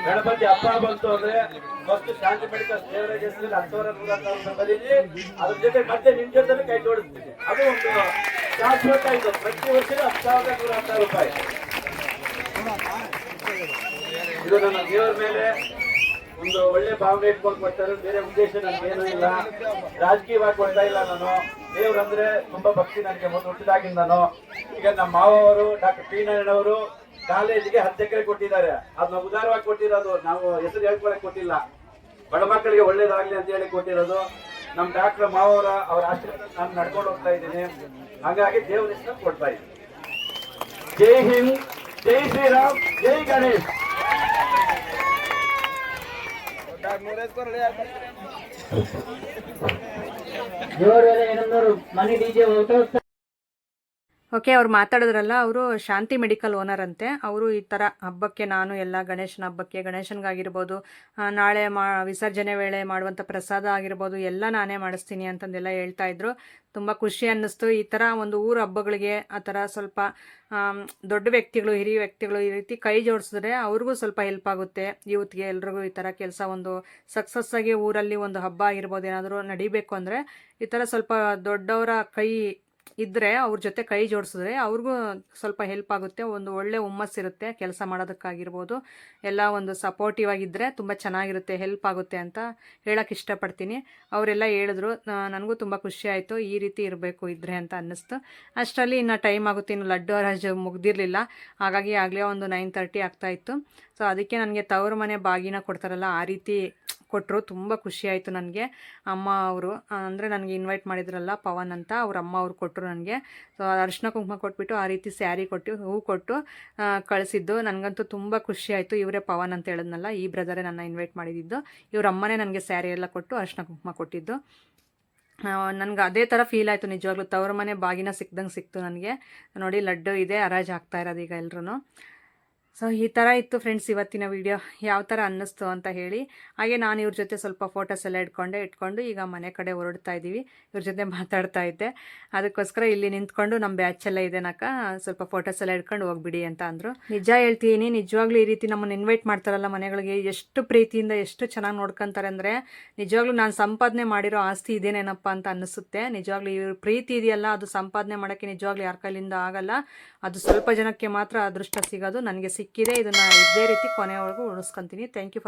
ಗಣಪತಿ ಹಬ್ಬ ಬಂತು ಅಂದ್ರೆ ಫಸ್ಟ್ ಶಾಂತಿ ಮೆಡಿಕಲ್ ದೇವರ ಹೆಸರಲ್ಲಿ ನೂರ ಹತ್ತು ಸಾವಿರ ಬರೀರಿ ಅದ್ರ ಜೊತೆ ಮತ್ತೆ ನಿಮ್ ಜೊತೆ ಕೈ ಜೋಡಿಸ್ತೀನಿ. ಅದು ಒಂದು ಶಾಶ್ವತ ಇದು. ಪ್ರತಿ ವರ್ಷ ಹತ್ತು ಸಾವಿರದ ನೂರ ರೂಪಾಯಿ. ಇದು ನನ್ನ ದೇವರ ಮೇಲೆ ಒಂದು ಒಳ್ಳೆ ಭಾವನೆ ಇಟ್ಕೊಂಡು ಕೊಡ್ತಾರೆ ಬೇರೆ ಉದ್ದೇಶ ನನಗೇನು ಇಲ್ಲ. ರಾಜಕೀಯವಾಗಿ ಕೊಡ್ತಾ ಇಲ್ಲ ನಾನು. ದೇವ್ರಂದ್ರೆ ತುಂಬಾ ಭಕ್ತಿ ನನಗೆ. ಮೊದಲು ಹುಟ್ಟಿದಾಗಿಂದನು ಈಗ ನಮ್ಮ ಮಾವವರು, ಡಾಕ್ಟರ್ ಪಿ ನಾರಾಯಣವರು ಕಾಲೇಜಿಗೆ ಹತ್ತು ಎಕರೆ ಕೊಟ್ಟಿದ್ದಾರೆ. ಅದನ್ನ ಉದಾರವಾಗಿ ಕೊಟ್ಟಿರೋದು. ನಾವು ಹೆಸರು ಹೇಳ್ಕೊಳಕ್ ಕೊಟ್ಟಿಲ್ಲ. ಬಡ ಮಕ್ಕಳಿಗೆ ಒಳ್ಳೇದಾಗ್ಲಿ ಅಂತ ಹೇಳಿ ಕೊಟ್ಟಿರೋದು. ನಮ್ಮ ಡಾಕ್ಟರ್ ಮಾವರ ಅವರ ಆಶೀರ್ವಾದ ನಾನು ನಡ್ಕೊಂಡು ಹೋಗ್ತಾ ಇದ್ದೀನಿ. ಹಾಗಾಗಿ ದೇವ್ರ ಹೆಸರು ಕೊಡ್ತಾ ಇದ್ದೀನಿ. ಜೈ ಹಿಂದ್, ಜೈ ಶ್ರೀರಾಮ್, ಜೈ ಗಣೇಶ್. ఎనిమిది మనీ డీజే ఒకటో ಓಕೆ, ಅವ್ರು ಮಾತಾಡಿದ್ರಲ್ಲ, ಅವರು ಶಾಂತಿ ಮೆಡಿಕಲ್ ಓನರ್ ಅಂತೆ. ಅವರು ಈ ಥರ ಹಬ್ಬಕ್ಕೆ ನಾನು ಎಲ್ಲ ಗಣೇಶನ ಹಬ್ಬಕ್ಕೆ, ಗಣೇಶನಿಗಾಗಿರ್ಬೋದು ನಾಳೆ ಮಾ, ವಿಸರ್ಜನೆ ವೇಳೆ ಮಾಡುವಂಥ ಪ್ರಸಾದ ಆಗಿರ್ಬೋದು, ಎಲ್ಲ ನಾನೇ ಮಾಡಿಸ್ತೀನಿ ಅಂತಂದೆಲ್ಲ ಹೇಳ್ತಾ ಇದ್ರು. ತುಂಬ ಖುಷಿ ಅನ್ನಿಸ್ತು. ಈ ಥರ ಒಂದು ಊರ ಹಬ್ಬಗಳಿಗೆ ಆ ಥರ ಸ್ವಲ್ಪ ದೊಡ್ಡ ವ್ಯಕ್ತಿಗಳು, ಹಿರಿಯ ವ್ಯಕ್ತಿಗಳು ಈ ರೀತಿ ಕೈ ಜೋಡಿಸಿದ್ರೆ ಅವ್ರಿಗೂ ಸ್ವಲ್ಪ ಹೆಲ್ಪ್ ಆಗುತ್ತೆ. ಯೂತ್ಗೆ ಎಲ್ರಿಗೂ ಈ ಥರ ಕೆಲಸ ಒಂದು ಸಕ್ಸಸ್ ಆಗಿ ಊರಲ್ಲಿ ಒಂದು ಹಬ್ಬ ಆಗಿರ್ಬೋದು ಏನಾದರೂ ನಡಿಬೇಕು ಅಂದರೆ ಈ ಥರ ಸ್ವಲ್ಪ ದೊಡ್ಡವರ ಕೈ ಇದ್ದರೆ ಅವ್ರ ಜೊತೆ ಕೈ ಜೋಡಿಸಿದ್ರೆ ಅವ್ರಿಗೂ ಸ್ವಲ್ಪ ಹೆಲ್ಪ್ ಆಗುತ್ತೆ, ಒಂದು ಒಳ್ಳೆ ಹುಮ್ಮಸ್ಸಿರುತ್ತೆ ಕೆಲಸ ಮಾಡೋದಕ್ಕಾಗಿರ್ಬೋದು. ಎಲ್ಲ ಒಂದು ಸಪೋರ್ಟಿವ್ ಆಗಿದ್ದರೆ ತುಂಬ ಚೆನ್ನಾಗಿರುತ್ತೆ ಹೆಲ್ಪ್ ಆಗುತ್ತೆ ಅಂತ ಹೇಳೋಕ್ಕೆ ಇಷ್ಟಪಡ್ತೀನಿ. ಅವರೆಲ್ಲ ಹೇಳಿದ್ರು ನನಗೂ ತುಂಬ ಖುಷಿ ಆಯಿತು, ಈ ರೀತಿ ಇರಬೇಕು ಇದ್ದರೆ ಅಂತ ಅನ್ನಿಸ್ತು. ಅಷ್ಟರಲ್ಲಿ ಇನ್ನು ಟೈಮ್ ಆಗುತ್ತೆ, ಇನ್ನು ಲಡ್ಡು ಹರಾಜು ಮುಗ್ದಿರಲಿಲ್ಲ. ಹಾಗಾಗಿ ಆಗಲೇ ಒಂದು ನೈನ್ ತರ್ಟಿ ಆಗ್ತಾಯಿತ್ತು ಸೊ ಅದಕ್ಕೆ ನನಗೆ ತವರು ಮನೆ ಬಾಗಿನ ಕೊಡ್ತಾರಲ್ಲ, ಆ ರೀತಿ ಕೊಟ್ಟರು ತುಂಬ ಖುಷಿಯಾಯಿತು ನನಗೆ. ಅಮ್ಮ ಅವರು ಅಂದರೆ ನನಗೆ ಇನ್ವೈಟ್ ಮಾಡಿದ್ರಲ್ಲ ಪವನ್ ಅಂತ, ಅವ್ರ ಅಮ್ಮ ಅವ್ರು ಕೊಟ್ಟರು ನನಗೆ. ಸೊ ಅರಿಶಿನ ಕುಂಕುಮ ಕೊಟ್ಬಿಟ್ಟು ಆ ರೀತಿ ಸ್ಯಾರಿ ಕೊಟ್ಟು ಹೂವು ಕೊಟ್ಟು ಕಳಿಸಿದ್ದು. ನನಗಂತೂ ತುಂಬ ಖುಷಿಯಾಯಿತು ಇವರೇ ಪವನ್ ಅಂತ ಹೇಳಿದ್ನಲ್ಲ, ಈ ಬ್ರದರೇ ನನ್ನ ಇನ್ವೈಟ್ ಮಾಡಿದ್ದು. ಇವ್ರ ಅಮ್ಮನೇ ನನಗೆ ಸ್ಯಾರಿ ಎಲ್ಲ ಕೊಟ್ಟು ಅರಿಶಿನ ಕುಂಕುಮ ಕೊಟ್ಟಿದ್ದು. ನನಗೆ ಅದೇ ಥರ ಫೀಲ್ ಆಯಿತು ನಿಜವಾಗ್ಲೂ. ತವ್ರ ಮನೆ ಬಾಗಿನ ಸಿಕ್ದಂಗೆ ಸಿಕ್ತು ನನಗೆ. ನೋಡಿ, ಲಡ್ಡು ಇದೆ, ಹರಾಜು ಆಗ್ತಾ ಇರೋದು ಈಗ ಎಲ್ರೂ ಸೊ, ಈ ಥರ ಇತ್ತು ಫ್ರೆಂಡ್ಸ್ ಇವತ್ತಿನ ವಿಡಿಯೋ ಯಾವ ಥರ ಅನ್ನಿಸ್ತು ಅಂತ ಹೇಳಿ. ಹಾಗೆ ನಾನು ಇವ್ರ ಜೊತೆ ಸ್ವಲ್ಪ ಫೋಟೋಸ್ ಎಲ್ಲ ಇಟ್ಕೊಂಡೆ, ಇಟ್ಕೊಂಡು ಈಗ ಮನೆ ಕಡೆ ಹೊರಡ್ತಾ ಇದ್ದೀವಿ ಇವ್ರ ಜೊತೆ ಮಾತಾಡ್ತಾ ಇದ್ದೆ. ಅದಕ್ಕೋಸ್ಕರ ಇಲ್ಲಿ ನಿಂತ್ಕೊಂಡು ನಮ್ಮ ಬ್ಯಾಚ್ ಎಲ್ಲ ಇದೆನಕ್ಕ ಸ್ವಲ್ಪ ಫೋಟೋಸ್ ಎಲ್ಲ ಇಟ್ಕೊಂಡು ಹೋಗ್ಬಿಡಿ ಅಂತ ಅಂದರು. ನಿಜ ಹೇಳ್ತೀನಿ, ನಿಜವಾಗ್ಲೂ ಈ ರೀತಿ ನಮ್ಮನ್ನು ಇನ್ವೈಟ್ ಮಾಡ್ತಾರಲ್ಲ ಮನೆಗಳಿಗೆ, ಎಷ್ಟು ಪ್ರೀತಿಯಿಂದ ಎಷ್ಟು ಚೆನ್ನಾಗಿ ನೋಡ್ಕೊಂತಾರೆ ಅಂದರೆ, ನಿಜವಾಗ್ಲೂ ನಾನು ಸಂಪಾದನೆ ಮಾಡಿರೋ ಆಸ್ತಿ ಇದೇನೇನಪ್ಪ ಅಂತ ಅನ್ನಿಸುತ್ತೆ. ನಿಜವಾಗ್ಲೂ ಇವ್ರ ಪ್ರೀತಿ ಇದೆಯಲ್ಲ, ಅದು ಸಂಪಾದನೆ ಮಾಡೋಕ್ಕೆ ನಿಜವಾಗ್ಲೂ ಯಾರ ಕೈಲಿಂದ ಆಗಲ್ಲ. ಅದು ಸ್ವಲ್ಪ ಜನಕ್ಕೆ ಮಾತ್ರ ಅದೃಷ್ಟ ಸಿಗೋದು, ನನಗೆ ಸಿಕ್ಕಿದೆ ಇದನ್ನು ಇದೇ ರೀತಿ ಕೊನೆವರೆಗೂ ಉಳಿಸ್ಕೊತೀನಿ. Thank you for